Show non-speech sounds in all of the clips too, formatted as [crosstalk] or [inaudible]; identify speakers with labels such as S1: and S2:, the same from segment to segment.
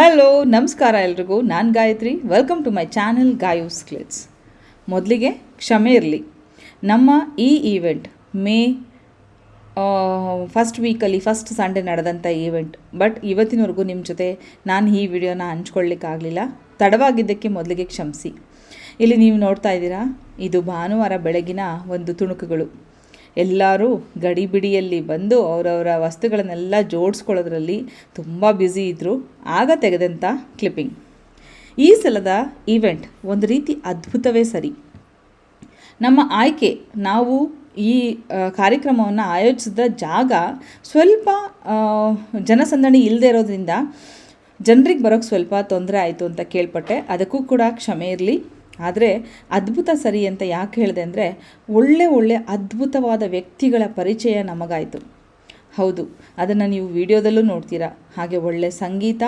S1: Hello ನಮಸ್ಕಾರ ಎಲ್ರಿಗೂ. ನಾನು Gayatri. Welcome to my channel Gayu clicks ಮೊದಲಿಗೆ ಕ್ಷಮೆ ಇರಲಿ. ನಮ್ಮ ಈ ಈವೆಂಟ್ ಮೇ ಫಸ್ಟ್ ವೀಕಲ್ಲಿ ಫಸ್ಟ್ ಸಂಡೇ ನಡೆದಂಥ ಈವೆಂಟ್ ಬಟ್ ಇವತ್ತಿನವರೆಗೂ ನಿಮ್ಮ ಜೊತೆ ನಾನು ಈ ವಿಡಿಯೋನ ಹಂಚ್ಕೊಳ್ಳಿಕ್ಕಾಗಲಿಲ್ಲ ತಡವಾಗಿದ್ದಕ್ಕೆ ಮೊದಲಿಗೆ ಕ್ಷಮಿಸಿ. ಇಲ್ಲಿ ನೀವು ನೋಡ್ತಾ ಇದ್ದೀರಾ, ಇದು ಭಾನುವಾರ ಬೆಳಗಿನ ಒಂದು ತುಣುಕುಗಳು. ಎಲ್ಲರೂ ಗಡಿಬಿಡಿಯಲ್ಲಿ ಬಂದು ಅವರವರ ವಸ್ತುಗಳನ್ನೆಲ್ಲ ಜೋಡಿಸ್ಕೊಳ್ಳೋದ್ರಲ್ಲಿ ತುಂಬ ಬ್ಯುಸಿ ಇದ್ದರು ಆಗ ತೆಗೆದಂಥ ಕ್ಲಿಪ್ಪಿಂಗ್. ಈ ಸಲದ ಈವೆಂಟ್ ಒಂದು ರೀತಿ ಅದ್ಭುತವೇ ಸರಿ. ನಮ್ಮ ಆಯ್ಕೆ, ನಾವು ಈ ಕಾರ್ಯಕ್ರಮವನ್ನು ಆಯೋಜಿಸಿದ ಜಾಗ ಸ್ವಲ್ಪ ಜನಸಂದಣಿ ಇಲ್ಲದೆ ಇರೋದ್ರಿಂದ ಜನರಿಗೆ ಬರೋಕ್ಕೆ ಸ್ವಲ್ಪ ತೊಂದರೆ ಆಯಿತು ಅಂತ ಕೇಳ್ಪಟ್ಟೆ. ಅದಕ್ಕೂ ಕೂಡ ಕ್ಷಮೆ ಇರಲಿ. ಆದರೆ ಅದ್ಭುತ ಸರಿ ಅಂತ ಯಾಕೆ ಹೇಳಿದೆ ಅಂದರೆ ಒಳ್ಳೆ ಒಳ್ಳೆ ಅದ್ಭುತವಾದ ವ್ಯಕ್ತಿಗಳ ಪರಿಚಯ ನಮಗಾಯಿತು. ಹೌದು, ಅದನ್ನು ನೀವು ವಿಡಿಯೋದಲ್ಲೂ ನೋಡ್ತೀರಾ. ಹಾಗೆ ಒಳ್ಳೆ ಸಂಗೀತ,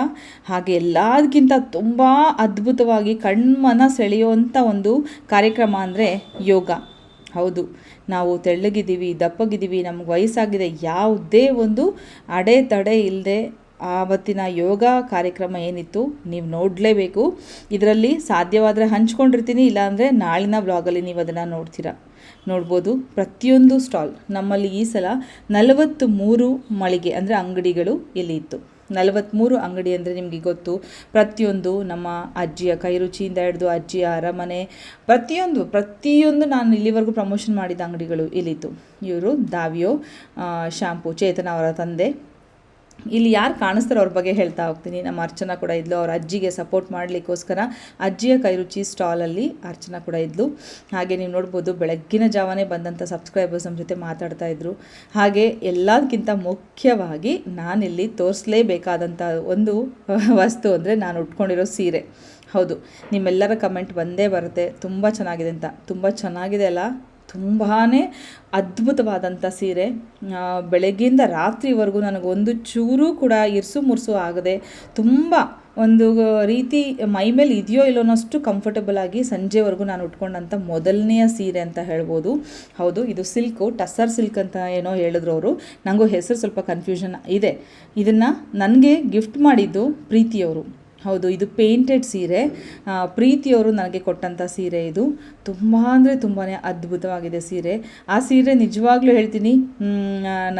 S1: ಹಾಗೆ ಎಲ್ಲದಕ್ಕಿಂತ ತುಂಬ ಅದ್ಭುತವಾಗಿ ಕಣ್ಮನ ಸೆಳೆಯುವಂಥ ಒಂದು ಕಾರ್ಯಕ್ರಮ ಅಂದರೆ ಯೋಗ. ಹೌದು, ನಾವು ತೆಳ್ಳಗಿದ್ದೀವಿ, ದಪ್ಪಗಿದ್ದೀವಿ, ನಮ್ಗೆ ವಯಸ್ಸಾಗಿದೆ, ಯಾವುದೇ ಒಂದು ಅಡೆತಡೆ ಇಲ್ಲದೆ ಆವತ್ತಿನ ಯೋಗ ಕಾರ್ಯಕ್ರಮ ಏನಿತ್ತು ನೀವು ನೋಡಲೇಬೇಕು. ಇದರಲ್ಲಿ ಸಾಧ್ಯವಾದರೆ ಹಂಚ್ಕೊಂಡಿರ್ತೀನಿ, ಇಲ್ಲಾಂದರೆ ನಾಳಿನ ಬ್ಲಾಗಲ್ಲಿ ನೀವು ಅದನ್ನು ನೋಡ್ತೀರಾ. ನೋಡ್ಬೋದು. ಪ್ರತಿಯೊಂದು ಸ್ಟಾಲ್ ನಮ್ಮಲ್ಲಿ ಈ ಸಲ ನಲವತ್ತು ಮೂರು ಮಳಿಗೆ ಅಂದರೆ ಅಂಗಡಿಗಳು ಇಲ್ಲಿ ಇತ್ತು. ನಲವತ್ತ್ಮೂರು ಅಂಗಡಿ ಅಂದರೆ ನಿಮಗೆ ಗೊತ್ತು. ಪ್ರತಿಯೊಂದು ನಮ್ಮ ಅಜ್ಜಿಯ ಕೈರುಚಿಯಿಂದ ಹಿಡಿದು ಅಜ್ಜಿಯ ಅರಮನೆ, ಪ್ರತಿಯೊಂದು ಪ್ರತಿಯೊಂದು ನಾನು ಇಲ್ಲಿವರೆಗೂ ಪ್ರಮೋಷನ್ ಮಾಡಿದ ಅಂಗಡಿಗಳು ಇಲ್ಲಿತ್ತು ಇವರು ದಾವಿಯೋ ಶ್ಯಾಂಪು ಚೇತನ ಅವರ ತಂದೆ. ಇಲ್ಲಿ ಯಾರು ಕಾಣಿಸ್ತಾರೋ ಅವ್ರ ಬಗ್ಗೆ ಹೇಳ್ತಾ ಹೋಗ್ತೀನಿ. ನಮ್ಮ ಅರ್ಚನಾ ಕೂಡ ಇದ್ಲು. ಅವ್ರ ಅಜ್ಜಿಗೆ ಸಪೋರ್ಟ್ ಮಾಡಲಿಕ್ಕೋಸ್ಕರ ಅಜ್ಜಿಯ ಕೈರುಚಿ ಸ್ಟಾಲಲ್ಲಿ ಅರ್ಚನಾ ಕೂಡ ಇದ್ಲು. ಹಾಗೆ ನೀವು ನೋಡ್ಬೋದು ಬೆಳಗ್ಗಿನ ಜಾವನೇ ಬಂದಂಥ ಸಬ್ಸ್ಕ್ರೈಬರ್ಸ್ ನಮ್ಮ ಜೊತೆ ಮಾತಾಡ್ತಾ ಇದ್ರು. ಹಾಗೆ ಎಲ್ಲದಕ್ಕಿಂತ ಮುಖ್ಯವಾಗಿ ನಾನಿಲ್ಲಿ ತೋರಿಸಲೇಬೇಕಾದಂಥ ಒಂದು ವಸ್ತು ಅಂದರೆ ನಾನು ಉಟ್ಕೊಂಡಿರೋ ಸೀರೆ. ಹೌದು, ನಿಮ್ಮೆಲ್ಲರ ಕಮೆಂಟ್ ಬಂದೇ ಬರುತ್ತೆ. ತುಂಬ ಚೆನ್ನಾಗಿದೆ ಅಂತ. ತುಂಬ ಚೆನ್ನಾಗಿದೆ ಅಲ್ಲ? ತುಂಬಾ ಅದ್ಭುತವಾದಂಥ ಸೀರೆ. ಬೆಳಗ್ಗೆಯಿಂದ ರಾತ್ರಿವರೆಗೂ ನನಗೊಂದು ಚೂರು ಕೂಡ ಇರ್ಸು ಮುರ್ಸು ಆಗದೆ ತುಂಬ ಒಂದು ರೀತಿ ಮೈ ಮೇಲೆ ಇದೆಯೋ ಇಲ್ಲೋ ಅನ್ನೋಷ್ಟು ಕಂಫರ್ಟಬಲ್ ಆಗಿ ಸಂಜೆವರೆಗೂ ನಾನು ಉಟ್ಕೊಂಡಂಥ ಮೊದಲನೆಯ ಸೀರೆ ಅಂತ ಹೇಳ್ಬೋದು. ಹೌದು, ಇದು ಸಿಲ್ಕು ಟಸ್ಸರ್ ಸಿಲ್ಕ್ ಅಂತ ಏನೋ ಹೇಳಿದ್ರು ಅವರು ನನಗೂ ಹೆಸರು ಸ್ವಲ್ಪ ಕನ್ಫ್ಯೂಷನ್ ಇದೆ. ಇದನ್ನು ನನಗೆ ಗಿಫ್ಟ್ ಮಾಡಿದ್ದು ಪ್ರೀತಿಯವರು. ಹೌದು, ಇದು ಪೇಂಟೆಡ್ ಸೀರೆ. ಪ್ರೀತಿಯವರು ನನಗೆ ಕೊಟ್ಟಂಥ ಸೀರೆ ಇದು. ತುಂಬ ಅಂದರೆ ತುಂಬಾ ಅದ್ಭುತವಾಗಿದೆ ಸೀರೆ. ಆ ಸೀರೆ ನಿಜವಾಗ್ಲೂ ಹೇಳ್ತೀನಿ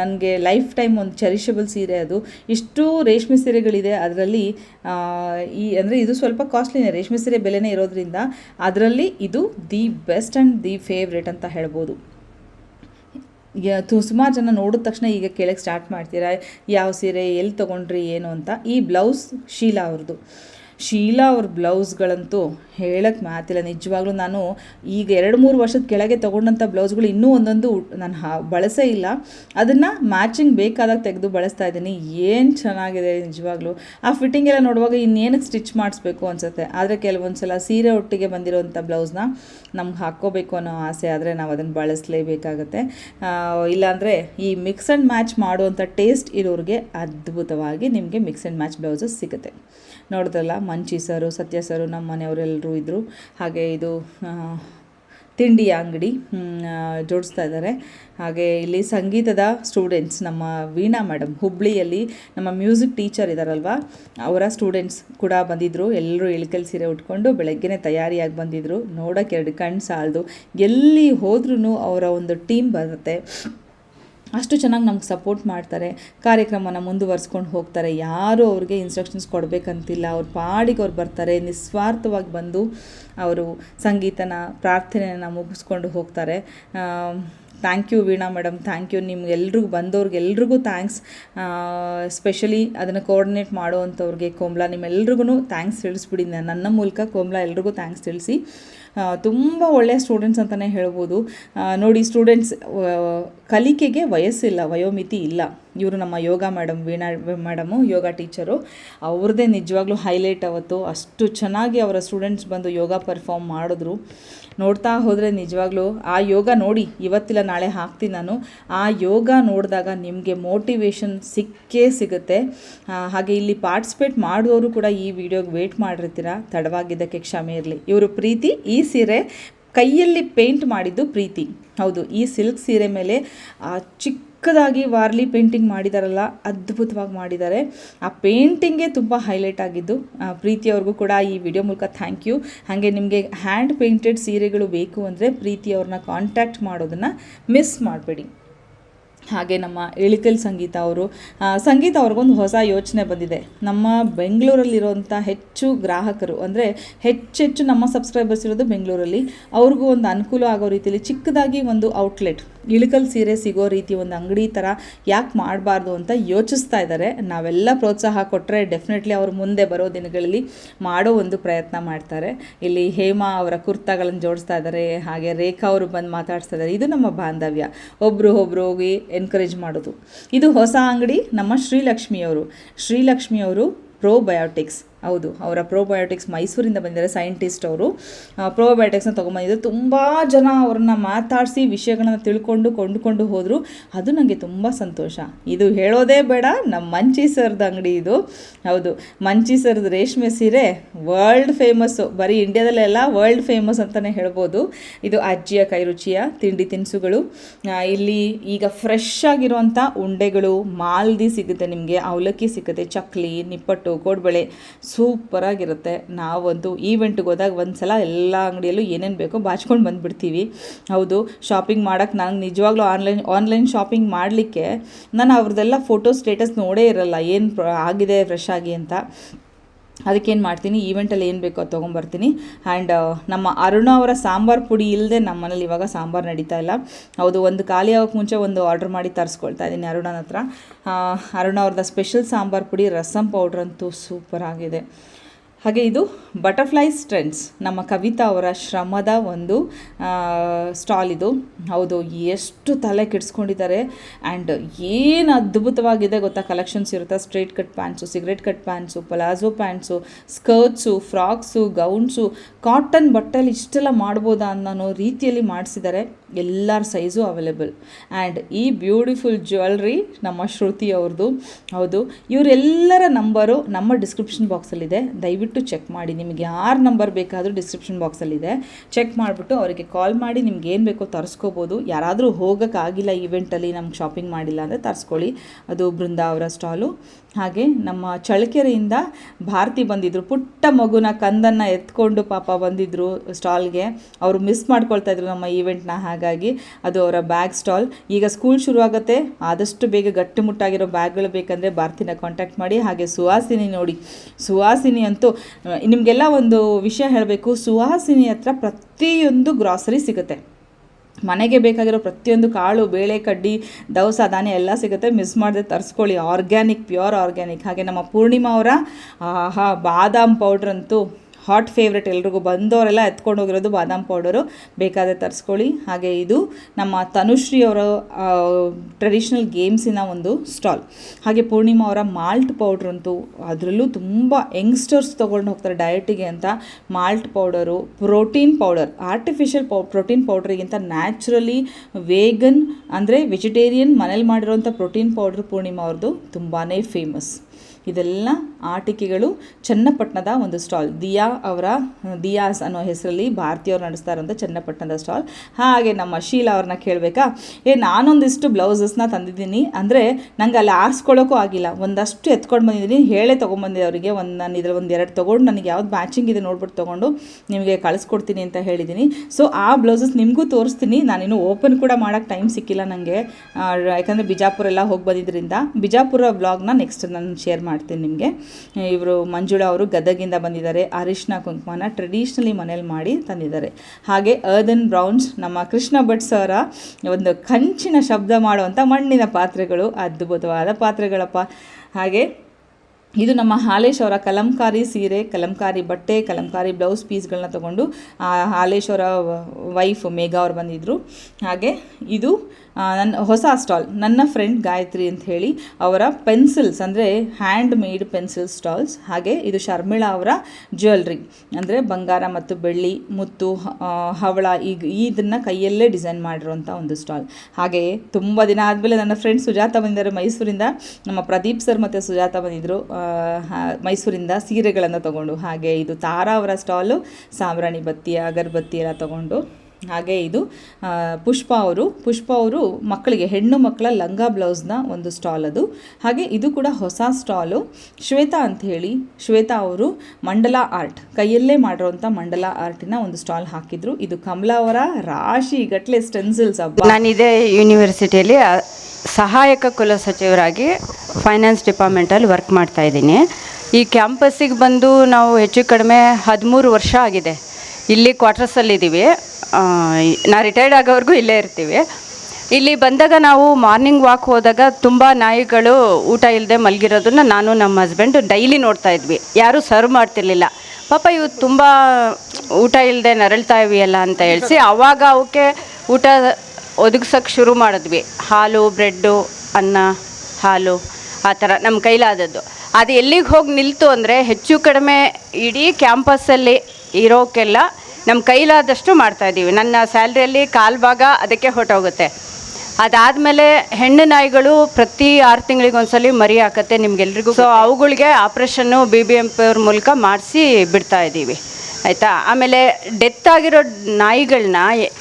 S1: ನನಗೆ ಲೈಫ್ ಟೈಮ್ ಒಂದು ಚೆರಿಷಬಲ್ ಸೀರೆ ಅದು. ಇಷ್ಟು ರೇಷ್ಮೆ ಸೀರೆಗಳಿದೆ, ಅದರಲ್ಲಿ ಈ, ಅಂದರೆ ಇದು ಸ್ವಲ್ಪ ಕಾಸ್ಟ್ಲಿನೇ ರೇಷ್ಮೆ ಸೀರೆ ಬೆಲೆನೇ ಇರೋದ್ರಿಂದ, ಅದರಲ್ಲಿ ಇದು the best and the favourite ಅಂತ ಹೇಳ್ಬೋದು. ಸುಮಾರು ಜನ ನೋಡಿದ ತಕ್ಷಣ ಈಗ ಕೇಳಕ್ಕೆ ಸ್ಟಾರ್ಟ್ ಮಾಡ್ತೀರಾ? ಯಾವ ಸೀರೆ ಎಲ್ಲಿ ತೊಗೊಂಡ್ರಿ, ಏನು ಅಂತ? ಈ ಬ್ಲೌಸ್ ಶೀಲಾ ಅವ್ರದ್ದು ಶೀಲಾ ಅವ್ರ ಬ್ಲೌಸ್ಗಳಂತೂ ಹೇಳಕ್ಕೆ ಮಾತಿಲ್ಲ. ನಿಜವಾಗ್ಲೂ ನಾನು ಈಗ ಎರಡು ಮೂರು ವರ್ಷದ ಕೆಳಗೆ ತೊಗೊಂಡಂಥ ಬ್ಲೌಸ್ಗಳು ಇನ್ನೂ ಒಂದೊಂದು ನಾನು ಬಳಸೇ ಇಲ್ಲ. ಅದನ್ನು ಮ್ಯಾಚಿಂಗ್ ಬೇಕಾದಾಗ ತೆಗೆದು ಬಳಸ್ತಾ ಇದ್ದೀನಿ. ಏನು ಚೆನ್ನಾಗಿದೆ ನಿಜವಾಗ್ಲೂ. ಆ ಫಿಟ್ಟಿಂಗ್ ಎಲ್ಲ ನೋಡುವಾಗ ಇನ್ನೇನಕ್ಕೆ ಸ್ಟಿಚ್ ಮಾಡಿಸ್ಬೇಕು ಅನಿಸುತ್ತೆ. ಆದರೆ ಕೆಲವೊಂದು ಸಲ ಸೀರೆ ಒಟ್ಟಿಗೆ ಬಂದಿರೋಂಥ ಬ್ಲೌಸ್ನ ನಮ್ಗೆ ಹಾಕ್ಕೋಬೇಕು ಅನ್ನೋ ಆಸೆ ಆದರೆ ನಾವು ಅದನ್ನು ಬಳಸಲೇಬೇಕಾಗತ್ತೆ. ಇಲ್ಲಾಂದರೆ ಈ ಮಿಕ್ಸ್ ಆ್ಯಂಡ್ ಮ್ಯಾಚ್ ಮಾಡುವಂಥ ಟೇಸ್ಟ್ ಇರೋರಿಗೆ ಅದ್ಭುತವಾಗಿ ನಿಮಗೆ ಮಿಕ್ಸ್ ಆ್ಯಂಡ್ ಮ್ಯಾಚ್ ಬ್ಲೌಸಸ್ ಸಿಗುತ್ತೆ. ನೋಡಿದ್ರಲ್ಲ, ಮಂಚಿ ಸರು, ಸತ್ಯ ಸರು ನಮ್ಮ ಮನೆಯವರೆಲ್ಲರೂ ಇದ್ದರು ಹಾಗೆ ಇದು ತಿಂಡಿ ಅಂಗಡಿ ಜೋಡಿಸ್ತಾ ಇದ್ದಾರೆ. ಹಾಗೆ ಇಲ್ಲಿ ಸಂಗೀತದ ಸ್ಟೂಡೆಂಟ್ಸ್ ನಮ್ಮ ವೀಣಾ ಮೇಡಮ್ ಹುಬ್ಳಿಯಲ್ಲಿ ನಮ್ಮ ಮ್ಯೂಸಿಕ್ ಟೀಚರ್ ಇದ್ದಾರಲ್ವ ಅವರ ಸ್ಟೂಡೆಂಟ್ಸ್ ಕೂಡ ಬಂದಿದ್ದರು ಎಲ್ಲರೂ ಇಳ್ಕಲ್ ಸೀರೆ ಉಟ್ಕೊಂಡು ಬೆಳಗ್ಗೆನೇ ತಯಾರಿಯಾಗಿ ಬಂದಿದ್ದರು ನೋಡೋಕೆ ಎರಡು ಕಣ್ಣು ಸಾಲದು. ಎಲ್ಲಿ ಹೋದ್ರೂ ಅವರ ಒಂದು ಟೀಮ್ ಬರುತ್ತೆ. ಅಷ್ಟು ಚೆನ್ನಾಗಿ ನಮ್ಗೆ ಸಪೋರ್ಟ್ ಮಾಡ್ತಾರೆ, ಕಾರ್ಯಕ್ರಮನ ಮುಂದುವರ್ಸ್ಕೊಂಡು ಹೋಗ್ತಾರೆ. ಯಾರು ಅವ್ರಿಗೆ ಇನ್ಸ್ಟ್ರಕ್ಷನ್ಸ್ ಕೊಡಬೇಕಂತಿಲ್ಲ. ಅವ್ರ ಪಾಡಿಗೆ ಅವ್ರು ಬರ್ತಾರೆ, ನಿಸ್ವಾರ್ಥವಾಗಿ ಬಂದು ಅವರು ಸಂಗೀತನ, ಪ್ರಾರ್ಥನೆಯನ್ನು ಮುಗಿಸ್ಕೊಂಡು ಹೋಗ್ತಾರೆ. Thank you Veena madam, thank you. ನಿಮ್ಗೆಲ್ರಿಗೂ ಬಂದವ್ರಿಗೆ ಎಲ್ರಿಗೂ ಥ್ಯಾಂಕ್ಸ್. ಸ್ಪೆಷಲಿ ಅದನ್ನು ಕೋರ್ಡಿನೇಟ್ ಮಾಡೋವಂಥವ್ರಿಗೆ ಕೋಮ್ಲಾ ನಿಮ್ಮೆಲ್ರಿಗೂ ಥ್ಯಾಂಕ್ಸ್ ತಿಳಿಸ್ಬಿಡಿ. ನಾನು ನನ್ನ ಮೂಲಕ ಕೋಮ್ಲಾ ಎಲ್ರಿಗೂ ಥ್ಯಾಂಕ್ಸ್ ತಿಳಿಸಿ. ತುಂಬ ಒಳ್ಳೆಯ ಸ್ಟೂಡೆಂಟ್ಸ್ ಅಂತಲೇ ಹೇಳ್ಬೋದು. ನೋಡಿ ಸ್ಟೂಡೆಂಟ್ಸ್ ಕಲಿಕೆಗೆ ವಯಸ್ಸಿಲ್ಲ, ವಯೋಮಿತಿ ಇಲ್ಲ. ಇವರು ನಮ್ಮ yoga madam, Veena madam, yoga teacher. ಅವ್ರದ್ದೇ ನಿಜವಾಗ್ಲೂ ಹೈಲೈಟ್ ಅವತ್ತು ಅಷ್ಟು ಚೆನ್ನಾಗಿ ಅವರ ಸ್ಟೂಡೆಂಟ್ಸ್ ಬಂದು ಯೋಗ ಪರ್ಫಾರ್ಮ್ ಮಾಡಿದ್ರು. ನೋಡ್ತಾ ಹೋದರೆ ನಿಜವಾಗ್ಲೂ ಆ ಯೋಗ ನೋಡಿ ಇವತ್ತಿಲ್ಲ, ನಾಳೆ ಹಾಕ್ತೀನಿ ನಾನು. ಆ ಯೋಗ ನೋಡಿದಾಗ ನಿಮಗೆ ಮೋಟಿವೇಶನ್ ಸಿಕ್ಕೇ ಸಿಗುತ್ತೆ. ಹಾಗೆ ಇಲ್ಲಿ ಪಾರ್ಟಿಸಿಪೇಟ್ ಮಾಡುವವರು ಕೂಡ ಈ ವಿಡಿಯೋಗೆ ವೇಟ್ ಮಾಡಿರ್ತೀರ? ತಡವಾಗಿದ್ದಕ್ಕೆ ಕ್ಷಮೆ ಇರಲಿ. ಇವರು ಪ್ರೀತಿ, ಈ ಸೀರೆ ಕೈಯಲ್ಲಿ ಪೇಂಟ್ ಮಾಡಿದ್ದು ಪ್ರೀತಿ. ಹೌದು, ಈ ಸಿಲ್ಕ್ ಸೀರೆ ಮೇಲೆ ಆ ಚಿಕ್ಕದಾಗಿ ವಾರ್ಲಿ ಪೇಂಟಿಂಗ್ ಮಾಡಿದಾರಲ್ಲ, ಅದ್ಭುತವಾಗಿ ಮಾಡಿದ್ದಾರೆ. ಆ ಪೇಂಟಿಂಗೇ ತುಂಬ ಹೈಲೈಟ್ ಆಗಿದ್ದು ಪ್ರೀತಿಯವ್ರಿಗೂ ಕೂಡ ಈ ವಿಡಿಯೋ ಮೂಲಕ ಥ್ಯಾಂಕ್ ಯು ಹಾಗೆ ನಿಮಗೆ ಹ್ಯಾಂಡ್ ಪೇಂಟೆಡ್ ಸೀರೆಗಳು ಬೇಕು ಅಂದರೆ ಪ್ರೀತಿಯವ್ರನ್ನ ಕಾಂಟ್ಯಾಕ್ಟ್ ಮಾಡೋದನ್ನು ಮಿಸ್ ಮಾಡಬೇಡಿ. ಹಾಗೆ ನಮ್ಮ ಇಳಿಕಲ್ ಸಂಗೀತ ಅವರು ಸಂಗೀತ ಅವ್ರಿಗೊಂದು ಹೊಸ ಯೋಚನೆ ಬಂದಿದೆ. ನಮ್ಮ ಬೆಂಗಳೂರಲ್ಲಿರುವಂಥ ಹೆಚ್ಚು ಗ್ರಾಹಕರು ಅಂದರೆ ಹೆಚ್ಚೆಚ್ಚು ನಮ್ಮ ಸಬ್ಸ್ಕ್ರೈಬರ್ಸ್ ಇರೋದು ಬೆಂಗಳೂರಲ್ಲಿ. ಅವ್ರಿಗೂ ಒಂದು ಅನುಕೂಲ ಆಗೋ ರೀತಿಯಲ್ಲಿ ಚಿಕ್ಕದಾಗಿ ಒಂದು ಔಟ್ಲೆಟ್ ಇಳಿಕಲ್ ಸೀರೆ ಸಿಗೋ ರೀತಿ ಒಂದು ಅಂಗಡಿ ಥರ ಯಾಕೆ ಮಾಡಬಾರ್ದು ಅಂತ ಯೋಚಿಸ್ತಾ ಇದ್ದಾರೆ ನಾವೆಲ್ಲ ಪ್ರೋತ್ಸಾಹ ಕೊಟ್ಟರೆ ಡೆಫಿನೆಟ್ಲಿ ಅವರು ಮುಂದೆ ಬರೋ ದಿನಗಳಲ್ಲಿ ಮಾಡೋ ಒಂದು ಪ್ರಯತ್ನ ಮಾಡ್ತಾರೆ. ಇಲ್ಲಿ ಹೇಮಾ ಅವರ ಕುರ್ತಾಗಳನ್ನು ಜೋಡಿಸ್ತಾ ಇದ್ದಾರೆ ಹಾಗೆ ರೇಖಾ ಅವರು ಬಂದು ಮಾತಾಡ್ತಾ ಇದ್ದಾರೆ ಇದು ನಮ್ಮ ಬಾಂಧವ್ಯ. ಒಬ್ಬರು ಒಬ್ಬರು ಹೋಗಿ ಎನ್ಕರೇಜ್ ಮಾಡೋದು. ಇದು ಹೊಸ ಅಂಗಡಿ ನಮ್ಮ ಶ್ರೀಲಕ್ಷ್ಮಿಯವರು ಶ್ರೀಲಕ್ಷ್ಮಿಯವರು ಪ್ರೋಬಯೋಟಿಕ್ಸ್ ಹೌದು, ಅವರ ಪ್ರೋಬಯೋಟಿಕ್ಸ್ ಮೈಸೂರಿಂದ ಬಂದಿದ್ದಾರೆ ಸೈಂಟಿಸ್ಟ್ ಅವರು ಪ್ರೋಬಯೋಟಿಕ್ಸ್ನ ತೊಗೊಂಬಂದಿದ್ದರು ತುಂಬ ಜನ ಅವ್ರನ್ನ ಮಾತಾಡಿಸಿ ವಿಷಯಗಳನ್ನು ತಿಳ್ಕೊಂಡು ಕೊಂಡುಕೊಂಡು ಹೋದರು. ಅದು ನನಗೆ ತುಂಬ ಸಂತೋಷ. ಇದು ಹೇಳೋದೇ ಬೇಡ ನಮ್ಮ ಮಂಚಿ ಸರ್ದ ಅಂಗಡಿ ಇದು. ಹೌದು, ಮಂಚಿ ಸರ್ದ ರೇಷ್ಮೆ ಸೀರೆ ವರ್ಲ್ಡ್ ಫೇಮಸ್ಸು ಬರೀ ಇಂಡಿಯಾದಲ್ಲೆಲ್ಲ ವರ್ಲ್ಡ್ ಫೇಮಸ್ ಅಂತಲೇ ಹೇಳ್ಬೋದು. ಇದು ಅಜ್ಜಿಯ ಕೈರುಚಿಯ ತಿಂಡಿ ತಿನಿಸುಗಳು. ಇಲ್ಲಿ ಈಗ ಫ್ರೆಶ್ ಆಗಿರುವಂಥ ಉಂಡೆಗಳು, ಮಾಲ್ದಿ ಸಿಗುತ್ತೆ ನಿಮಗೆ, ಅವಲಕ್ಕಿ ಸಿಗುತ್ತೆ, ಚಕ್ಲಿ, ನಿಪ್ಪಟ್ಟು, ಕೋಡ್ಬಳೆ. ಸೂಪರಾಗಿರುತ್ತೆ. ನಾವಂತೂ ಈವೆಂಟ್ಗೆ ಹೋದಾಗ ಒಂದು ಸಲ ಎಲ್ಲ ಅಂಗಡಿಯಲ್ಲೂ ಏನೇನು ಬೇಕೋ ಬಾಚ್ಕೊಂಡು ಬಂದುಬಿಡ್ತೀವಿ. ಹೌದು ಶಾಪಿಂಗ್ ಮಾಡೋಕ್ಕೆ ನಾನು ನಿಜವಾಗ್ಲೂ ಆನ್ಲೈನ್ ಆನ್ಲೈನ್ ಶಾಪಿಂಗ್ ಮಾಡಲಿಕ್ಕೆ ನಾನು ಅವ್ರದ್ದೆಲ್ಲ ಫೋಟೋ ಸ್ಟೇಟಸ್ ನೋಡೇ ಇರಲ್ಲ, ಏನು ಆಗಿದೆ ಫ್ರೆಶ್ ಆಗಿ ಅಂತ. ಅದಕ್ಕೇನು ಮಾಡ್ತೀನಿ ಈವೆಂಟಲ್ಲಿ ಏನು ಬೇಕೋ ತೊಗೊಂಬರ್ತೀನಿ. ಆ್ಯಂಡ್ ನಮ್ಮ ಅರುಣ ಅವರ ಸಾಂಬಾರು ಪುಡಿ ಇಲ್ಲದೆ ನಮ್ಮನೇಲಿ ಇವಾಗ ಸಾಂಬಾರು ನಡೀತಾ ಇಲ್ಲ. ಹೌದು, ಒಂದು ಖಾಲಿ ಆಗೋಕ್ಕೆ ಮುಂಚೆ ಒಂದು ಆರ್ಡ್ರ್ ಮಾಡಿ ತರಿಸ್ಕೊಳ್ತಾ ಇದ್ದೀನಿ ಅರುಣನ ಹತ್ರ. ಅರುಣ ಅವ್ರದ್ದು ಸ್ಪೆಷಲ್ ಸಾಂಬಾರು ಪುಡಿ, ರಸಂ ಪೌಡ್ರ್ ಅಂತೂ ಸೂಪರ್ ಆಗಿದೆ. ಹಾಗೆ ಇದು ಬಟರ್ಫ್ಲೈ ಸ್ಟ್ರೆಂಡ್ಸ್ ನಮ್ಮ ಕವಿತಾ ಅವರ ಶ್ರಮದ ಒಂದು ಸ್ಟಾಲ್ ಇದು. ಹೌದು, ಎಷ್ಟು ತಲೆ ಕೆಡಿಸ್ಕೊಂಡಿದ್ದಾರೆ. ಆ್ಯಂಡ್ ಏನು ಅದ್ಭುತವಾಗಿದೆ ಗೊತ್ತಾ? ಕಲೆಕ್ಷನ್ಸ್ ಇರುತ್ತೆ? Straight cut pants cigarette cut pants palazzo pants skirts frocks gowns cotton ಬಟ್ಟೆಲಿ ಇಷ್ಟೆಲ್ಲ ಮಾಡ್ಬೋದಾ ಅನ್ನೋ ರೀತಿಯಲ್ಲಿ ಮಾಡಿಸಿದ್ದಾರೆ. ಎಲ್ಲರ ಸೈಜು ಅವೈಲೇಬಲ್ ಆ್ಯಂಡ್ ಈ ಬ್ಯೂಟಿಫುಲ್ ಜ್ಯುವೆಲ್ರಿ ನಮ್ಮ ಶ್ರುತಿ ಅವ್ರದ್ದು ಹೌದು. ಇವರೆಲ್ಲರ ನಂಬರು ನಮ್ಮ ಡಿಸ್ಕ್ರಿಪ್ಷನ್ ಬಾಕ್ಸಲ್ಲಿದೆ ದಯವಿಟ್ಟು ಚೆಕ್ ಮಾಡಿ. ನಿಮಗೆ ಯಾರ ನಂಬರ್ ಬೇಕಾದರೂ ಡಿಸ್ಕ್ರಿಪ್ಷನ್ ಬಾಕ್ಸಲ್ಲಿದೆ ಚೆಕ್ ಮಾಡಿಬಿಟ್ಟು ಅವರಿಗೆ ಕಾಲ್ ಮಾಡಿ. ನಿಮ್ಗೆ ಏನು ಬೇಕೋ ತರಿಸ್ಕೋಬೋದು. ಯಾರಾದರೂ ಹೋಗೋಕ್ಕಾಗಿಲ್ಲ ಈವೆಂಟಲ್ಲಿ ನಮ್ಗೆ ಶಾಪಿಂಗ್ ಮಾಡಿಲ್ಲ ಅಂದರೆ ತರಿಸ್ಕೊಳ್ಳಿ. ಅದು ಬೃಂದ ಅವರ ಸ್ಟಾಲು ಹಾಗೆ ನಮ್ಮ ಚಳಕೆರೆಯಿಂದ ಭಾರತಿ ಬಂದಿದ್ದರು ಪುಟ್ಟ ಮಗುನ ಕಂದನ್ನು ಎತ್ಕೊಂಡು ಪಾಪ ಬಂದಿದ್ದರು ಸ್ಟಾಲ್ಗೆ ಅವರು ಮಿಸ್ ಮಾಡ್ಕೊಳ್ತಾ ಇದ್ರು ನಮ್ಮ ಈವೆಂಟ್ನ ಹಾಗಾಗಿ ಅದು ಅವರ ಬ್ಯಾಗ್ ಸ್ಟಾಲ್ ಈಗ ಸ್ಕೂಲ್ ಶುರುವಾಗುತ್ತೆ. ಆದಷ್ಟು ಬೇಗ ಗಟ್ಟಿಮುಟ್ಟಾಗಿರೋ ಬ್ಯಾಗ್ಗಳು ಬೇಕಂದರೆ ಭಾರತಿನ ಕಾಂಟ್ಯಾಕ್ಟ್ ಮಾಡಿ. ಹಾಗೆ ಸುಹಾಸಿನಿ ನೋಡಿ. ಸುಹಾಸಿನಿ ಅಂತೂ ನಿಮಗೆಲ್ಲ ಒಂದು ವಿಷಯ ಹೇಳಬೇಕು. ಸುಹಾಸಿನಿ ಹತ್ರ ಪ್ರತಿಯೊಂದು ಗ್ರಾಸರಿ ಸಿಗುತ್ತೆ. ಮನೆಗೆ ಬೇಕಾಗಿರೋ ಪ್ರತಿಯೊಂದು ಕಾಳು, ಬೇಳೆ ಕಡ್ಡಿ, ದವಸ ಧಾನ್ಯ ಎಲ್ಲ ಸಿಗುತ್ತೆ. ಮಿಸ್ ಮಾಡದೆ ತರಿಸ್ಕೊಳ್ಳಿ. ಆರ್ಗ್ಯಾನಿಕ್ ಪ್ಯೂರ್ ಆರ್ಗ್ಯಾನಿಕ್ ಹಾಗೆ ನಮ್ಮ ಪೂರ್ಣಿಮಾ ಅವರ ಆಹಾ, ಬಾದಾಮ್ ಪೌಡ್ರ್ ಅಂತೂ ಹಾಟ್ ಫೇವ್ರೇಟ್ ಎಲ್ರಿಗೂ ಬಂದವರೆಲ್ಲ ಎತ್ಕೊಂಡು ಹೋಗಿರೋದು ಬಾದಾಮ್ ಪೌಡರು. ಬೇಕಾದರೆ ತರಿಸ್ಕೊಳ್ಳಿ. ಹಾಗೆ ಇದು ನಮ್ಮ ತನುಶ್ರೀ ಅವರ ಟ್ರೆಡಿಷ್ನಲ್ ಗೇಮ್ಸಿನ ಒಂದು ಸ್ಟಾಲ್ ಹಾಗೆ ಪೂರ್ಣಿಮಾ ಅವರ ಮಾಲ್ಟ್ ಪೌಡ್ರ್ ಅಂತೂ ಅದರಲ್ಲೂ ತುಂಬ ಯಂಗ್ಸ್ಟರ್ಸ್ ತೊಗೊಂಡು ಹೋಗ್ತಾರೆ ಡಯಟಿಗೆ ಅಂತ. Malt powder protein powder artificial ಪೌ protein ಪೌಡ್ರಿಗಿಂತ ನ್ಯಾಚುರಲಿ ವೇಗನ್ ಅಂದರೆ ವೆಜಿಟೇರಿಯನ್ ಮನೇಲಿ ಮಾಡಿರೋಂಥ ಪ್ರೋಟೀನ್ ಪೌಡ್ರ್ ಪೂರ್ಣಿಮಾ ಅವ್ರದ್ದು ತುಂಬಾ ಫೇಮಸ್ ಇದೆಲ್ಲ ಆಟಿಕೆಗಳು ಚನ್ನಪಟ್ಟಣದ ಒಂದು ಸ್ಟಾಲ್. ದಿಯಾ ಅವರ, ದಿಯಾಸ್ ಅನ್ನೋ ಹೆಸರಲ್ಲಿ ಭಾರತೀಯವ್ರು ನಡೆಸ್ತಾ ಇರೋಂಥ ಚನ್ನಪಟ್ಟಣದ ಸ್ಟಾಲ್. ಹಾಗೆ ನಮ್ಮ ಶೀಲಾ ಅವ್ರನ್ನ ಕೇಳಬೇಕಾ? ಏ, ನಾನೊಂದಿಷ್ಟು ಬ್ಲೌಸಸ್ನ ತಂದಿದ್ದೀನಿ. ಅಂದರೆ ನಂಗೆ ಅಲ್ಲಿ ಆರಿಸ್ಕೊಳ್ಳೋಕ್ಕೂ ಆಗಿಲ್ಲ. ಒಂದಷ್ಟು ಎತ್ಕೊಂಡು ಬಂದಿದ್ದೀನಿ. ಹೇಳೇ ತೊಗೊಂಬಂದಿದ್ದೆ ಅವರಿಗೆ. ಒಂದು ನಾನು ಇದ್ರಲ್ಲಿ ಒಂದು ಎರಡು ತೊಗೊಂಡು ನನಗೆ ಯಾವ್ದು ಮ್ಯಾಚಿಂಗ್ ಇದೆ ನೋಡ್ಬಿಟ್ಟು ತೊಗೊಂಡು ನಿಮಗೆ ಕಳಿಸ್ಕೊಡ್ತೀನಿ ಅಂತ ಹೇಳಿದ್ದೀನಿ. ಸೊ ಆ ಬ್ಲೌಸಸ್ ನಿಮಗೂ ತೋರಿಸ್ತೀನಿ. ನಾನಿನ್ನು ಓಪನ್ ಕೂಡ ಮಾಡೋಕ್ಕೆ ಟೈಮ್ ಸಿಕ್ಕಿಲ್ಲ ನನಗೆ ಯಾಕಂದರೆ ಬಿಜಾಪುರ ಎಲ್ಲ ಹೋಗಿ ಬಂದಿದ್ದರಿಂದ ಬಿಜಾಪುರ ವ್ಲಾಗ್ನ ನೆಕ್ಸ್ಟ್ ನಾನು ಶೇರ್ ಮಾಡ್ತೀನಿ ನಿಮಗೆ. ಇವರು ಮಂಜುಳಾ ಅವರು ಗದಗಿಂದ ಬಂದಿದ್ದಾರೆ. ಅರಿಶಿನ ಕುಂಕುಮನ ಟ್ರೆಡಿಷ್ನಲಿ ಮನೇಲಿ ಮಾಡಿ ತಂದಿದ್ದಾರೆ. ಹಾಗೆ ಅರ್ದನ್ ಬ್ರೌನ್ಸ್ ನಮ್ಮ ಕೃಷ್ಣ ಭಟ್ ಸರ ಒಂದು ಕಂಚಿನ ಶಬ್ದ ಮಾಡುವಂಥ ಮಣ್ಣಿನ ಪಾತ್ರೆಗಳು, ಅದ್ಭುತವಾದ ಪಾತ್ರೆಗಳಪ್ಪ. ಹಾಗೆ ಇದು ನಮ್ಮ ಹಾಲೇಶ್ ಅವರ ಕಲಂಕಾರಿ ಸೀರೆ, ಕಲಂಕಾರಿ ಬಟ್ಟೆ, ಕಲಂಕಾರಿ ಬ್ಲೌಸ್ ಪೀಸ್ಗಳನ್ನ ತಗೊಂಡು ಆ ಹಾಲೇಶ್ ಅವರ ವೈಫ್ ಮೇಘಾ ಅವ್ರು ಬಂದಿದ್ದರು ಹಾಗೆ ಇದು ನನ್ನ ಹೊಸ ಸ್ಟಾಲ್, ನನ್ನ ಫ್ರೆಂಡ್ ಗಾಯತ್ರಿ ಅಂತ ಹೇಳಿ ಅವರ ಪೆನ್ಸಿಲ್ಸ್ ಅಂದರೆ ಹ್ಯಾಂಡ್ ಮೇಡ್ ಪೆನ್ಸಿಲ್ ಸ್ಟಾಲ್ಸ್ ಹಾಗೆ ಇದು ಶರ್ಮಿಳಾ ಅವರ ಜ್ಯುವೆಲ್ರಿ ಅಂದರೆ ಬಂಗಾರ ಮತ್ತು ಬೆಳ್ಳಿ, ಮುತ್ತು ಹವಳ ಈಗ ಇದನ್ನು ಕೈಯಲ್ಲೇ ಡಿಸೈನ್ ಮಾಡಿರುವಂಥ ಒಂದು ಸ್ಟಾಲ್ ಹಾಗೆಯೇ ತುಂಬ ದಿನ ಆದಮೇಲೆ ನನ್ನ ಫ್ರೆಂಡ್ ಸುಜಾತ ಬಂದಿದ್ದಾರೆ ಮೈಸೂರಿಂದ, ನಮ್ಮ ಪ್ರದೀಪ್ ಸರ್ ಮತ್ತು ಸುಜಾತ ಬಂದಿದ್ದರು ಮೈಸೂರಿಂದ ಸೀರೆಗಳನ್ನು ತಗೊಂಡು, ಹಾಗೆ ಇದು ತಾರಾ ಅವರ ಸ್ಟಾಲು ಸಾಂಬ್ರಾಣಿ ಬತ್ತಿ, ಅಗರಬತ್ತಿ ಎಲ್ಲ ತಗೊಂಡು. ಹಾಗೆ ಇದು ಪುಷ್ಪ ಅವರು. ಪುಷ್ಪ ಅವರು ಮಕ್ಕಳಿಗೆ, ಹೆಣ್ಣು ಮಕ್ಕಳ ಲಂಗ ಬ್ಲೌಸ್ನ ಒಂದು ಸ್ಟಾಲ್ ಅದು. ಹಾಗೆ ಇದು ಕೂಡ ಹೊಸ ಸ್ಟಾಲು. ಶ್ವೇತಾ ಅಂತ ಹೇಳಿ ಶ್ವೇತಾ ಅವರು ಮಂಡಲ ಆರ್ಟ್, ಕೈಯಲ್ಲೇ ಮಾಡಿರೋಂಥ ಮಂಡಲ ಆರ್ಟಿನ ಒಂದು ಸ್ಟಾಲ್ ಹಾಕಿದ್ರು. ಇದು ಕಮಲಾ ಅವರ ರಾಶಿ, ಗಟ್ಲೆ ಸ್ಟೆನ್ಸಿಲ್ಸ್, ಹಬ್ಬ.
S2: ನಾನು ಇದೇ ಯೂನಿವರ್ಸಿಟಿಯಲ್ಲಿ ಸಹಾಯಕ ಕುಲ ಸಚಿವರಾಗಿ ಫೈನಾನ್ಸ್ ಡಿಪಾರ್ಟ್ಮೆಂಟಲ್ಲಿ ವರ್ಕ್ ಮಾಡ್ತಾ ಇದ್ದೀನಿ. ಈ ಕ್ಯಾಂಪಸ್ಸಿಗೆ ಬಂದು ನಾವು ಹೆಚ್ಚು ಕಡಿಮೆ ಹದಿಮೂರು ವರ್ಷ ಆಗಿದೆ. ಇಲ್ಲಿ ಕ್ವಾರ್ಟರ್ಸಲ್ಲಿದ್ದೀವಿ ನಾ ರಿಟೈರ್ಡ್ ಆಗೋವರೆಗೂ ಇಲ್ಲೇ ಇರ್ತೀವಿ. ಇಲ್ಲಿ ಬಂದಾಗ ನಾವು ಮಾರ್ನಿಂಗ್ ವಾಕ್ ಹೋದಾಗ ತುಂಬ ನಾಯಿಗಳು ಊಟ ಇಲ್ಲದೆ ಮಲಗಿರೋದನ್ನ ನಾನು ನಮ್ಮ ಹಸ್ಬೆಂಡು ಡೈಲಿ ನೋಡ್ತಾ ಇದ್ವಿ. ಯಾರೂ ಸರ್ವ್ ಮಾಡ್ತಿರ್ಲಿಲ್ಲ. ಪಾಪ ಇವು ತುಂಬ ಊಟ ಇಲ್ಲದೆ ನರಳ್ತಾ ಇವೆಯಲ್ಲ ಅಂತ ಹೇಳಿಸಿ ಆವಾಗ ಅವಕ್ಕೆ ಊಟ ಒದಗಿಸೋಕ್ಕೆ ಶುರು ಮಾಡಿದ್ವಿ. ಹಾಲು ಬ್ರೆಡ್ಡು ಅನ್ನ, ಹಾಲು, ಆ ಥರ ನಮ್ಮ ಕೈಲಾದದ್ದು. ಅದು ಎಲ್ಲಿಗೆ ಹೋಗಿ ನಿಲ್ತು ಅಂದರೆ ಹೆಚ್ಚು ಕಡಿಮೆ ಇಡೀ ಕ್ಯಾಂಪಸ್ಸಲ್ಲಿ ಇರೋಕ್ಕೆಲ್ಲ ನಮ್ಮ ಕೈಲಾದಷ್ಟು ಮಾಡ್ತಾ ಇದ್ದೀವಿ ನನ್ನ ಸ್ಯಾಲ್ರಿಯಲ್ಲಿ ಕಾಲು ಭಾಗ ಅದಕ್ಕೆ ಹೊರಟೋಗುತ್ತೆ. ಅದಾದಮೇಲೆ ಹೆಣ್ಣು ನಾಯಿಗಳು ಪ್ರತಿ ಆರು ತಿಂಗಳಿಗೆ ಒಂದ್ಸಲಿ ಮರಿ ಹಾಕತ್ತೆ ನಿಮಗೆಲ್ರಿಗೂ. ಸೊ ಅವುಗಳಿಗೆ ಆಪ್ರೇಷನ್ನು ಬಿ ಬಿ ಎಂ ಪಿ ಅವ್ರ ಮೂಲಕ ಮಾಡಿಸಿ ಬಿಡ್ತಾ ಇದ್ದೀವಿ ಆಯಿತಾ? ಆಮೇಲೆ ಡೆತ್ ಆಗಿರೋ ನಾಯಿಗಳನ್ನ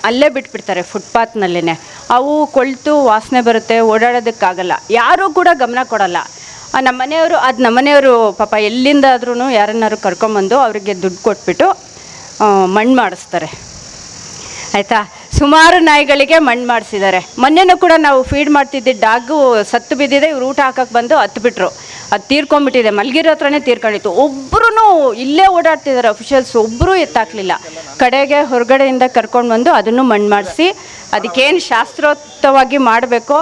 S2: ಅಲ್ಲೇ ಬಿಟ್ಬಿಡ್ತಾರೆ ಫುಟ್ಪಾತ್ನಲ್ಲೇ ಅವು ಕೊಳ್ತು ವಾಸನೆ ಬರುತ್ತೆ, ಓಡಾಡೋದಕ್ಕಾಗಲ್ಲ. ಯಾರೂ ಕೂಡ ಗಮನ ಕೊಡಲ್ಲ. ನಮ್ಮ ಮನೆಯವರು, ಅದು ನಮ್ಮ ಮನೆಯವರು ಪಾಪ ಎಲ್ಲಿಂದಾದ್ರೂ ಯಾರನ್ನಾದ್ರು ಕರ್ಕೊಂಬಂದು ಅವರಿಗೆ ದುಡ್ಡು ಕೊಟ್ಬಿಟ್ಟು ಮಣ್ಣು ಮಾಡಿಸ್ತಾರೆ. ಆಯಿತಾ? ಸುಮಾರು ನಾಯಿಗಳಿಗೆ ಮಣ್ಣು ಮಾಡಿಸಿದ್ದಾರೆ. ಮೊನ್ನೆನೂ ಕೂಡ ನಾವು ಫೀಡ್ ಮಾಡ್ತಿದ್ದ ಡಾಗು ಸತ್ತು ಬಿದ್ದಿದೆ, ಇವ್ರು ಊಟ ಹಾಕಕ್ಕೆ ಬಂದು ಹತ್ಬಿಟ್ರು. ಅದು ತೀರ್ಕೊಂಡ್ಬಿಟ್ಟಿದೆ. ಮಲಗಿರೋ ಹತ್ರನೇ ತೀರ್ಕೊಂಡಿತ್ತು. ಒಬ್ಬರೂ ಇಲ್ಲೇ ಓಡಾಡ್ತಿದ್ದಾರೆ ಅಫಿಷಿಯಲ್ಸ್ ಒಬ್ಬರೂ ಎತ್ತಾಕಲಿಲ್ಲ. ಕಡೆಗೆ, ಹೊರಗಡೆಯಿಂದ ಕರ್ಕೊಂಡು ಬಂದು ಅದನ್ನು ಮಣ್ಣು ಮಾಡಿಸಿ, ಅದಕ್ಕೇನು ಶಾಸ್ತ್ರೋತ್ತವಾಗಿ ಮಾಡಬೇಕೋ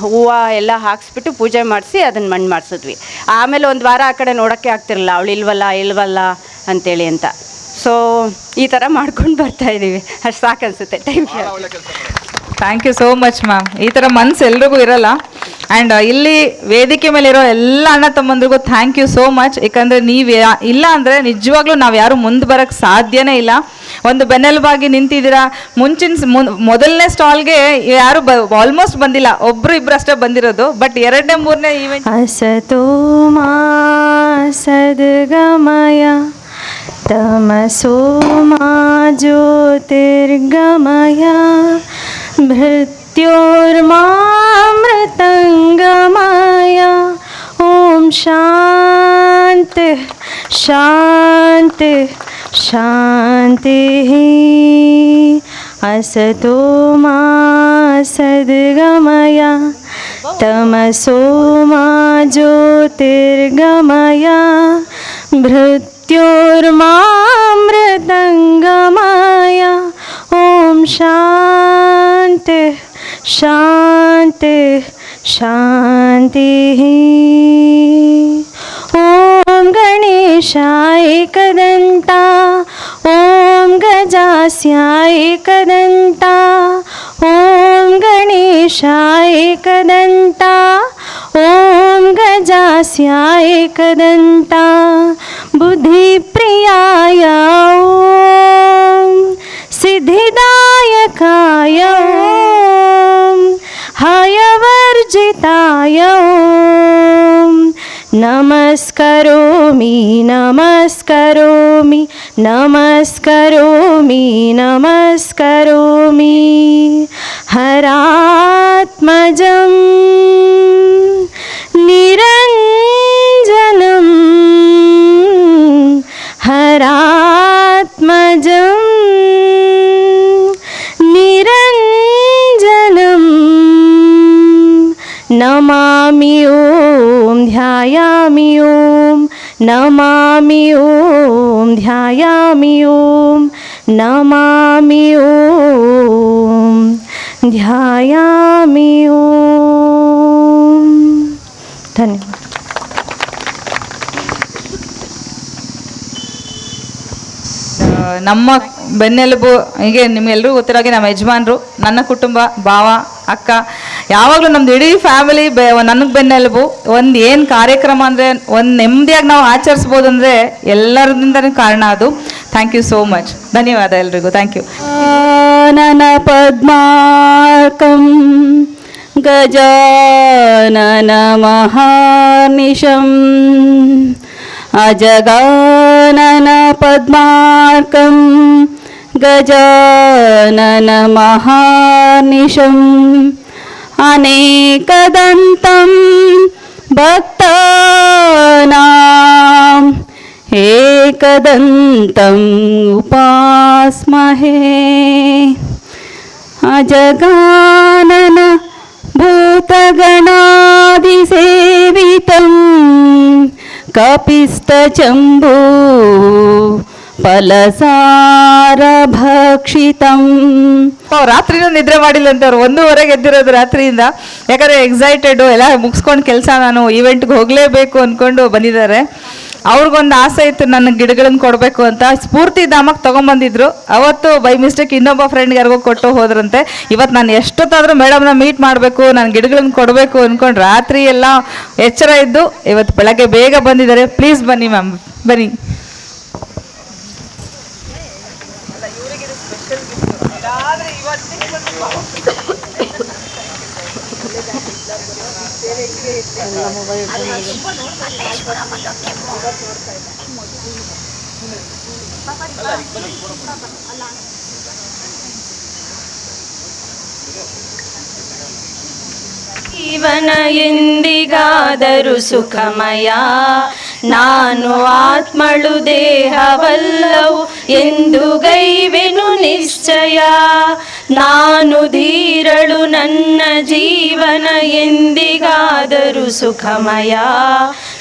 S2: ಹೂವು ಎಲ್ಲ ಹಾಕ್ಸ್ಬಿಟ್ಟು ಪೂಜೆ ಮಾಡಿಸಿ ಅದನ್ನು ಮಣ್ಣು ಮಾಡಿಸಿದ್ವಿ. ಆಮೇಲೆ ಒಂದು ವಾರ ಆ ಕಡೆ ನೋಡೋಕ್ಕೆ ಆಗ್ತಿರಲಿಲ್ಲ ಅವಳು ಇಲ್ವಲ್ಲ ಇಲ್ವಲ್ಲ ಅಂತೇಳಿ ಅಂತ. ಸೊ ಈ ಥರ ಮಾಡ್ಕೊಂಡು ಬರ್ತಾ ಇದ್ದೀವಿ ಅಷ್ಟು ಸಾಕು ಅನಿಸುತ್ತೆ time
S1: thank you so much ma'am ಈ ಥರ ಮನ್ಸು ಎಲ್ರಿಗೂ ಇರಲ್ಲ. ಆ್ಯಂಡ್ uh, ಇಲ್ಲಿ ವೇದಿಕೆ ಮೇಲೆ ಇರೋ ಎಲ್ಲ ಅಣ್ಣ ತಮ್ಮಂದ್ರಿಗೂ ಥ್ಯಾಂಕ್ ಯು ಸೋ ಮಚ್ ಯಾಕಂದರೆ ನೀವು ಇಲ್ಲ ಅಂದರೆ ನಿಜವಾಗ್ಲೂ ನಾವು ಯಾರು ಮುಂದೆ ಬರೋಕ್ಕೆ ಸಾಧ್ಯನೇ ಇಲ್ಲ. ಒಂದು ಬೆನ್ನೆಲುಬಾಗಿ ನಿಂತಿದ್ದೀರಾ? ಮುಂಚಿನ ಮೊದಲನೇ ಸ್ಟಾಲ್ಗೆ ಯಾರು ಬ ಆಲ್ಮೋಸ್ಟ್ ಬಂದಿಲ್ಲ. ಒಬ್ರು ಇಬ್ರು ಅಷ್ಟೇ ಬಂದಿರೋದು. ಬಟ್ ಎರಡನೇ, ಮೂರನೇ ಈವೆಂಟ್
S3: ಅಸತೋಮಾ ಸದ್ಗಮಯ ತಮಸೋಮಾ ಜ್ಯೋತಿರ್ಗಮಯ ಭೃತ್ ज्योतिर्गमय भृत्योर्मामृतङ्गमय ॐ शान्तिः शान्तिः शान्तिः असतो मा सद्गमय। तमसो मा ज्योतिर्गमय। भृत्योर्मामृतङ्गमय ॐ शान्तिः। शांत, शांति ओम गणेशाय कदंता ओम गजास्याय कदंता ओम गणेशाय कदंता ॐ गजास्याय कदन्ता। बुद्धिप्रियाय ॐ सिद्धिदायकाय ॐ नमस्करोमि नमस्करोमि नमस्करोमि नमस्करोमि। हरात्मजं निरञ्जनं। हरात्मजं नमामि ॐ ध्यायामि ॐ नमामि ॐ ध्यायामि ॐ नमामि ॐ ध्यायामि ॐ धन्यवाद
S1: ಆ, ನಮ್ಮ ಬೆನ್ನೆಲುಬು ಹೀಗೆ ನಿಮ್ಗೆಲ್ರಿಗೂ ಗೊತ್ತಿರೋ ಹಾಗೆ ನಮ್ಮ ಯಜಮಾನ್ರು ನನ್ನ ಕುಟುಂಬ ಭಾವ ಅಕ್ಕ ಯಾವಾಗಲೂ ನಮ್ದು ಇಡೀ ಫ್ಯಾಮಿಲಿ ಬೆ ನನಗೆ ಬೆನ್ನೆಲುಬು ಒಂದು ಏನು ಕಾರ್ಯಕ್ರಮ ಅಂದರೆ ಒಂದು ನೆಮ್ಮದಿಯಾಗಿ ನಾವು ಆಚರಿಸ್ಬೋದು ಅಂದರೆ ಎಲ್ಲರಿಂದನೇ ಕಾರಣ ಅದು ಥ್ಯಾಂಕ್ ಯು ಸೋ ಮಚ್ ಧನ್ಯವಾದ ಎಲ್ರಿಗೂ ಥ್ಯಾಂಕ್ ಯು
S3: गजानन पद्मार्कं गजानन महानिशम् अजगानन पद्मार्कं गजाननमहानिशम् अनेकदन्तं भक्तानाम् एकदन्तम् उपास्महे। अजगानन भूतगणादिसेवितं कपिस्तचम्बू ಫಲಸಾರಭಕ್ಷಿತಂ.
S1: ರಾತ್ರಿನೂ ನಿದ್ರೆ ಮಾಡಿಲ್ಲ ಅಂತ ಅವ್ರು ಒಂದೂವರೆಗೆ ಎದ್ದಿರೋದು ರಾತ್ರಿಯಿಂದ. ಯಾಕಂದ್ರೆ ಎಕ್ಸೈಟೆಡ್ ಎಲ್ಲ ಮುಗಿಸ್ಕೊಂಡು ಕೆಲಸ ನಾನು ಈವೆಂಟ್ಗೆ ಹೋಗಲೇಬೇಕು ಅಂದ್ಕೊಂಡು ಬಂದಿದ್ದಾರೆ. ಅವ್ರಿಗೊಂದು ಆಸೆ ಇತ್ತು, ನನ್ನ ಗಿಡಗಳನ್ನ ಕೊಡಬೇಕು ಅಂತ. ಸ್ಫೂರ್ತಿ ಧಾಮಕ್ಕೆ ತೊಗೊಂಬಂದಿದ್ರು. ಅವತ್ತು ಬೈ ಮಿಸ್ಟೇಕ್ ಇನ್ನೊಬ್ಬ ಫ್ರೆಂಡ್ಗೆ ಯಾರಿಗೋ ಕೊಟ್ಟು ಹೋದ್ರಂತೆ. ಇವತ್ತು ನಾನು ಎಷ್ಟೊತ್ತಾದರೂ ಮೇಡಮ್ನ ಮೀಟ್ ಮಾಡಬೇಕು, ನಾನು ಗಿಡಗಳನ್ನ ಕೊಡಬೇಕು ಅಂದ್ಕೊಂಡು ರಾತ್ರಿ ಎಲ್ಲ ಎಚ್ಚರ ಇದ್ದು ಇವತ್ತು ಬೆಳಗ್ಗೆ ಬೇಗ ಬಂದಿದ್ದಾರೆ. ಪ್ಲೀಸ್ ಬನ್ನಿ ಮ್ಯಾಮ್ ಬನ್ನಿ.
S3: ಜೀವನ ಎಂದಿಗಾದರೂ ಸುಖಮಯ. ನಾನು ಆತ್ಮಳು ದೇಹವಲ್ಲವು ಎಂದು ಗೈವೆನು ನಿಶ್ಚಯ. ನಾನು ಧೀರಳು ನನ್ನ ಜೀವನ ಎಂದಿಗಾದರೂ ಸುಖಮಯ.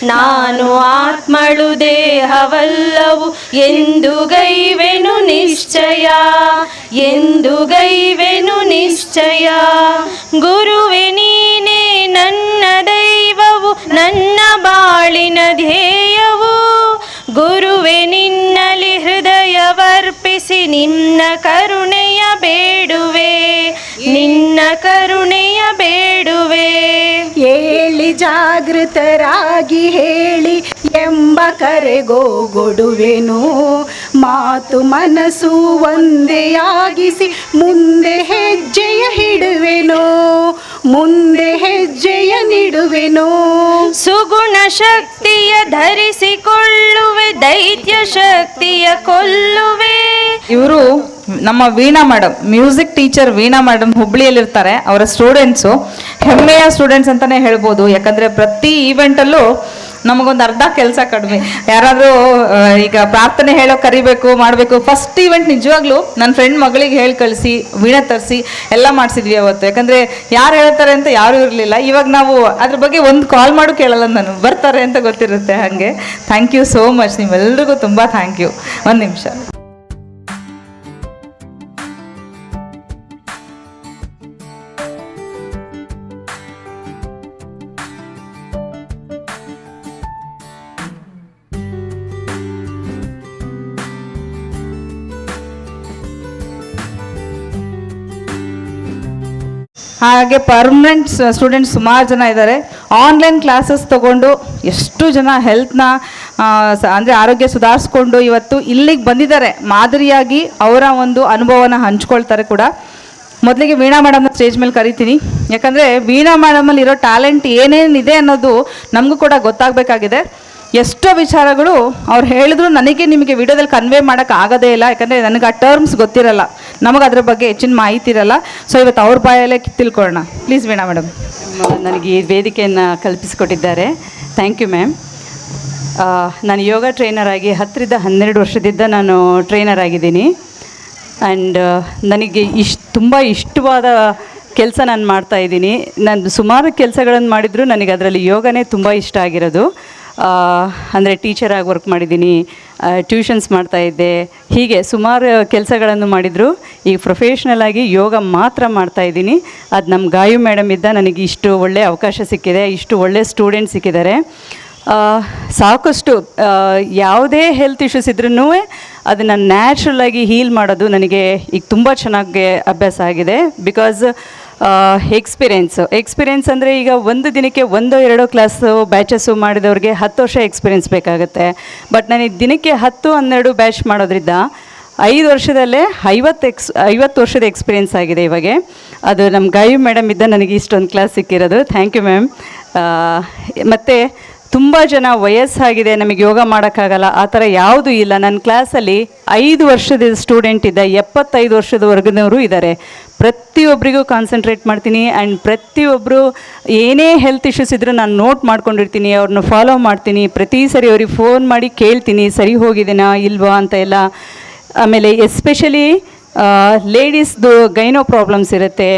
S3: ನಾನು ಆತ್ಮಳು ದೇಹವಲ್ಲವು ಎಂದು ಗೈವೆನು ನಿಶ್ಚಯ. ಎಂದು ಗೈವೆನು ನಿಶ್ಚಯ. ಗುರುವೆ, ನೀನೇ ನನ್ನ ದೈವವು, ನನ್ನ ಬಾಳಿನ ಧ್ಯೇಯವು. ಗುರುವೆ ನಿನ್ನಲಿ ಹೃದಯವರ್ಪಿಸಿ ನಿನ್ನ ಕರುಣೆಯ ಬೇಡುವೆ. ನಿನ್ನ ಕರುಣೆಯ ಬೇಡುವೆ.
S4: ಹೇಳಿ ಜಾಗೃತರಾಗಿ ಹೇಳಿ ಎಂಬ ಕರೆಗೋಗೊಡುವೆನು ಮಾತು ಮನಸ್ಸು ಒಂದೆಯಾಗಿಸಿ ಮುಂದೆ ಹೆಜ್ಜೆಯ ಹಿಡುವೆನು. ಮುಂದೆ ನಿಡುವೆನು
S3: ಸುಗುಣ ಶಕ್ತಿಯ ಧರಿಸಿಕೊಳ್ಳುವೆ ದೈತ್ಯ ಶಕ್ತಿಯ ಕೊಲ್ಲುವೆ.
S1: ಇವರು ನಮ್ಮ Veena madam music teacher Veena madam ಹುಬ್ಳಿಯಲ್ಲಿರ್ತಾರೆ ಅವರ ಸ್ಟೂಡೆಂಟ್ಸು ಹೆಮ್ಮೆಯ ಸ್ಟೂಡೆಂಟ್ಸ್ ಅಂತಾನೆ ಹೇಳ್ಬೋದು. ಯಾಕಂದ್ರೆ ಪ್ರತಿ ಈವೆಂಟಲ್ಲೂ ನಮಗೊಂದು ಅರ್ಧ ಕೆಲಸ ಕಡಿಮೆ. ಯಾರಾದರೂ ಈಗ ಪ್ರಾರ್ಥನೆ ಹೇಳೋ ಕರಿಬೇಕು, ಮಾಡಬೇಕು ಫಸ್ಟ್ ಈವೆಂಟ್ ನಿಜವಾಗ್ಲೂ ನನ್ನ ಫ್ರೆಂಡ್ ಮಗಳಿಗೆ ಹೇಳಿ ಕಳಿಸಿ, ವೀಣೆ ತರಿಸಿ, ಎಲ್ಲ ಮಾಡಿಸಿದ್ವಿ ಅವತ್ತು. ಯಾಕಂದರೆ ಯಾರು ಹೇಳ್ತಾರೆ ಅಂತ ಯಾರೂ ಇರಲಿಲ್ಲ. ಇವಾಗ ನಾವು ಅದ್ರ ಬಗ್ಗೆ ಒಂದು ಕಾಲ್ ಮಾಡು ಕೇಳಲ್ಲ ನಾನು. ಬರ್ತಾರೆ ಅಂತ ಗೊತ್ತಿರುತ್ತೆ ಹಾಗೆ. ಥ್ಯಾಂಕ್ ಯು ಸೋ ಮಚ್ ನಿಮ್ಮೆಲ್ರಿಗೂ ತುಂಬ ಥ್ಯಾಂಕ್ ಯು ಒಂದು ನಿಮಿಷ. ಹಾಗೆ ಪರ್ಮನೆಂಟ್ ಸ್ಟೂಡೆಂಟ್ಸ್ ಸುಮಾರು ಜನ ಇದ್ದಾರೆ ಆನ್ಲೈನ್ ಕ್ಲಾಸಸ್ ತಗೊಂಡು ಎಷ್ಟು ಜನ ಹೆಲ್ತ್ನ ಅಂದರೆ ಆರೋಗ್ಯ ಸುಧಾರಿಸ್ಕೊಂಡು ಇವತ್ತು ಇಲ್ಲಿಗೆ ಬಂದಿದ್ದಾರೆ. ಮಾದರಿಯಾಗಿ ಅವರ ಒಂದು ಅನುಭವನ ಹಂಚ್ಕೊಳ್ತಾರೆ ಕೂಡ. ಮೊದಲಿಗೆ ವೀಣಾ ಮೇಡಮ್ನ ಸ್ಟೇಜ್ ಮೇಲೆ ಕರಿತೀನಿ. ಯಾಕಂದರೆ ವೀಣಾ ಮೇಡಮಲ್ಲಿ ಇರೋ ಟ್ಯಾಲೆಂಟ್ ಏನೇನಿದೆ ಅನ್ನೋದು ನಮಗೂ ಕೂಡ ಗೊತ್ತಾಗಬೇಕಾಗಿದೆ. ಎಷ್ಟೋ ವಿಚಾರಗಳು ಅವ್ರು ಹೇಳಿದ್ರು ನನಗೆ ನಿಮಗೆ ವಿಡಿಯೋದಲ್ಲಿ ಕನ್ವೇ ಮಾಡೋಕ್ಕಾಗೋದೇ ಇಲ್ಲ. ಯಾಕಂದರೆ ನನಗೆ ಆ ಟರ್ಮ್ಸ್ ಗೊತ್ತಿರಲ್ಲ. ನಮಗೆ ಅದ್ರ ಬಗ್ಗೆ ಹೆಚ್ಚಿನ ಮಾಹಿತಿ ಇರಲ್ಲ. ಸೊ ಇವತ್ತು ಅವ್ರ ಬಾಯಲ್ಲೇ ತಿಳ್ಕೊಳ್ಳೋಣ. ಪ್ಲೀಸ್ ವೀಣಾ ಮೇಡಮ್
S5: ನನಗೆ ಈ ವೇದಿಕೆಯನ್ನು ಕಲ್ಪಿಸಿಕೊಟ್ಟಿದ್ದಾರೆ. ಥ್ಯಾಂಕ್ ಯು ಮ್ಯಾಮ್ ನಾನು ಯೋಗ ಟ್ರೈನರ್ ಆಗಿ ಹತ್ತರಿಂದ ಹನ್ನೆರಡು ವರ್ಷದಿಂದ ನಾನು ಟ್ರೈನರ್ ಆಗಿದ್ದೀನಿ. ಆ್ಯಂಡ್ ನನಗೆ ಇಷ್ಟು ತುಂಬ ಇಷ್ಟವಾದ ಕೆಲಸ ನಾನು ಮಾಡ್ತಾ ಇದ್ದೀನಿ. ನಾನು ಸುಮಾರು ಕೆಲಸಗಳನ್ನು ಮಾಡಿದರೂ ನನಗೆ ಅದರಲ್ಲಿ ಯೋಗನೇ ತುಂಬ ಇಷ್ಟ ಆಗಿರೋದು. ಅಂದರೆ ಟೀಚರಾಗಿ ವರ್ಕ್ ಮಾಡಿದ್ದೀನಿ ಟ್ಯೂಷನ್ಸ್ ಮಾಡ್ತಾ ಇದ್ದೆ. ಹೀಗೆ ಸುಮಾರು ಕೆಲಸಗಳನ್ನು ಮಾಡಿದರು. ಈಗ ಪ್ರೊಫೆಷ್ನಲ್ ಆಗಿ ಯೋಗ ಮಾತ್ರ ಮಾಡ್ತಾ ಇದ್ದೀನಿ. ಅದು ನಮ್ಮ ಗಾಯು ಮೇಡಮ್ ಇದ್ದ ನನಗೆ ಇಷ್ಟು ಒಳ್ಳೆ ಅವಕಾಶ ಸಿಕ್ಕಿದೆ, ಇಷ್ಟು ಒಳ್ಳೆ ಸ್ಟೂಡೆಂಟ್ ಸಿಕ್ಕಿದ್ದಾರೆ. ಸಾಕಷ್ಟು ಯಾವುದೇ ಹೆಲ್ತ್ ಇಶ್ಯೂಸ್ ಇದ್ರೂ ಅದನ್ನು ನ್ಯಾಚುರಲಾಗಿ ಹೀಲ್ ಮಾಡೋದು ನನಗೆ ಈಗ ತುಂಬ ಚೆನ್ನಾಗಿ ಅಭ್ಯಾಸ ಆಗಿದೆ. ಬಿಕಾಸ್ ಎಕ್ಸ್ಪೀರಿಯೆನ್ಸು ಎಕ್ಸ್ಪೀರಿಯೆನ್ಸ್ ಅಂದರೆ ಈಗ ಒಂದು ದಿನಕ್ಕೆ ಒಂದೋ ಎರಡೋ ಕ್ಲಾಸು ಬ್ಯಾಚಸ್ಸು ಮಾಡಿದವ್ರಿಗೆ ಹತ್ತು ವರ್ಷ ಎಕ್ಸ್ಪೀರಿಯೆನ್ಸ್ ಬೇಕಾಗುತ್ತೆ. ಬಟ್ ನನಗೆ ದಿನಕ್ಕೆ ಹತ್ತು, ಹನ್ನೆರಡು ಬ್ಯಾಚ್ ಮಾಡೋದ್ರಿಂದ ಐದು ವರ್ಷದಲ್ಲೇ ಐವತ್ತು ಎಕ್ಸ್ ಐವತ್ತು ವರ್ಷದ ಎಕ್ಸ್ಪೀರಿಯೆನ್ಸ್ ಆಗಿದೆ ಇವಾಗ. ಅದು ನಮ್ಮ ಗಾಯು ಮೇಡಮ್ ಇದ್ದ ನನಗೆ ಇಷ್ಟೊಂದು ಕ್ಲಾಸ್ ಸಿಕ್ಕಿರೋದು. ಥ್ಯಾಂಕ್ ಯು ಮ್ಯಾಮ್ ಮತ್ತು ತುಂಬ ಜನ ವಯಸ್ಸಾಗಿದೆ, ನಮಗೆ ಯೋಗ ಮಾಡೋಕ್ಕಾಗಲ್ಲ. ಆ ಥರ ಯಾವುದೂ ಇಲ್ಲ. ನನ್ನ ಕ್ಲಾಸಲ್ಲಿ ಐದು ವರ್ಷದ ಸ್ಟೂಡೆಂಟ್ ಇದ್ದ ಎಪ್ಪತ್ತೈದು ವರ್ಷದವರೆಗಿನವರು ಇದ್ದಾರೆ. ಪ್ರತಿಯೊಬ್ಬರಿಗೂ ಕಾನ್ಸಂಟ್ರೇಟ್ ಮಾಡ್ತೀನಿ ಆ್ಯಂಡ್ ಪ್ರತಿಯೊಬ್ಬರು ಏನೇ ಹೆಲ್ತ್ ಇಶ್ಯೂಸ್ ಇದ್ದರೂ ನಾನು ನೋಟ್ ಮಾಡ್ಕೊಂಡಿರ್ತೀನಿ, ಅವ್ರನ್ನ ಫಾಲೋ ಮಾಡ್ತೀನಿ. ಪ್ರತಿ ಸರಿ ಅವ್ರಿಗೆ ಫೋನ್ ಮಾಡಿ ಕೇಳ್ತೀನಿ, ಸರಿ ಹೋಗಿದ್ದೀನಾ, ಇಲ್ವಾ ಅಂತ ಎಲ್ಲ. ಆಮೇಲೆ ಎಸ್ಪೆಷಲಿ ಲೇಡೀಸ್ದು ಗೈನೋ ಪ್ರಾಬ್ಲಮ್ಸ್ ಇರುತ್ತೆ.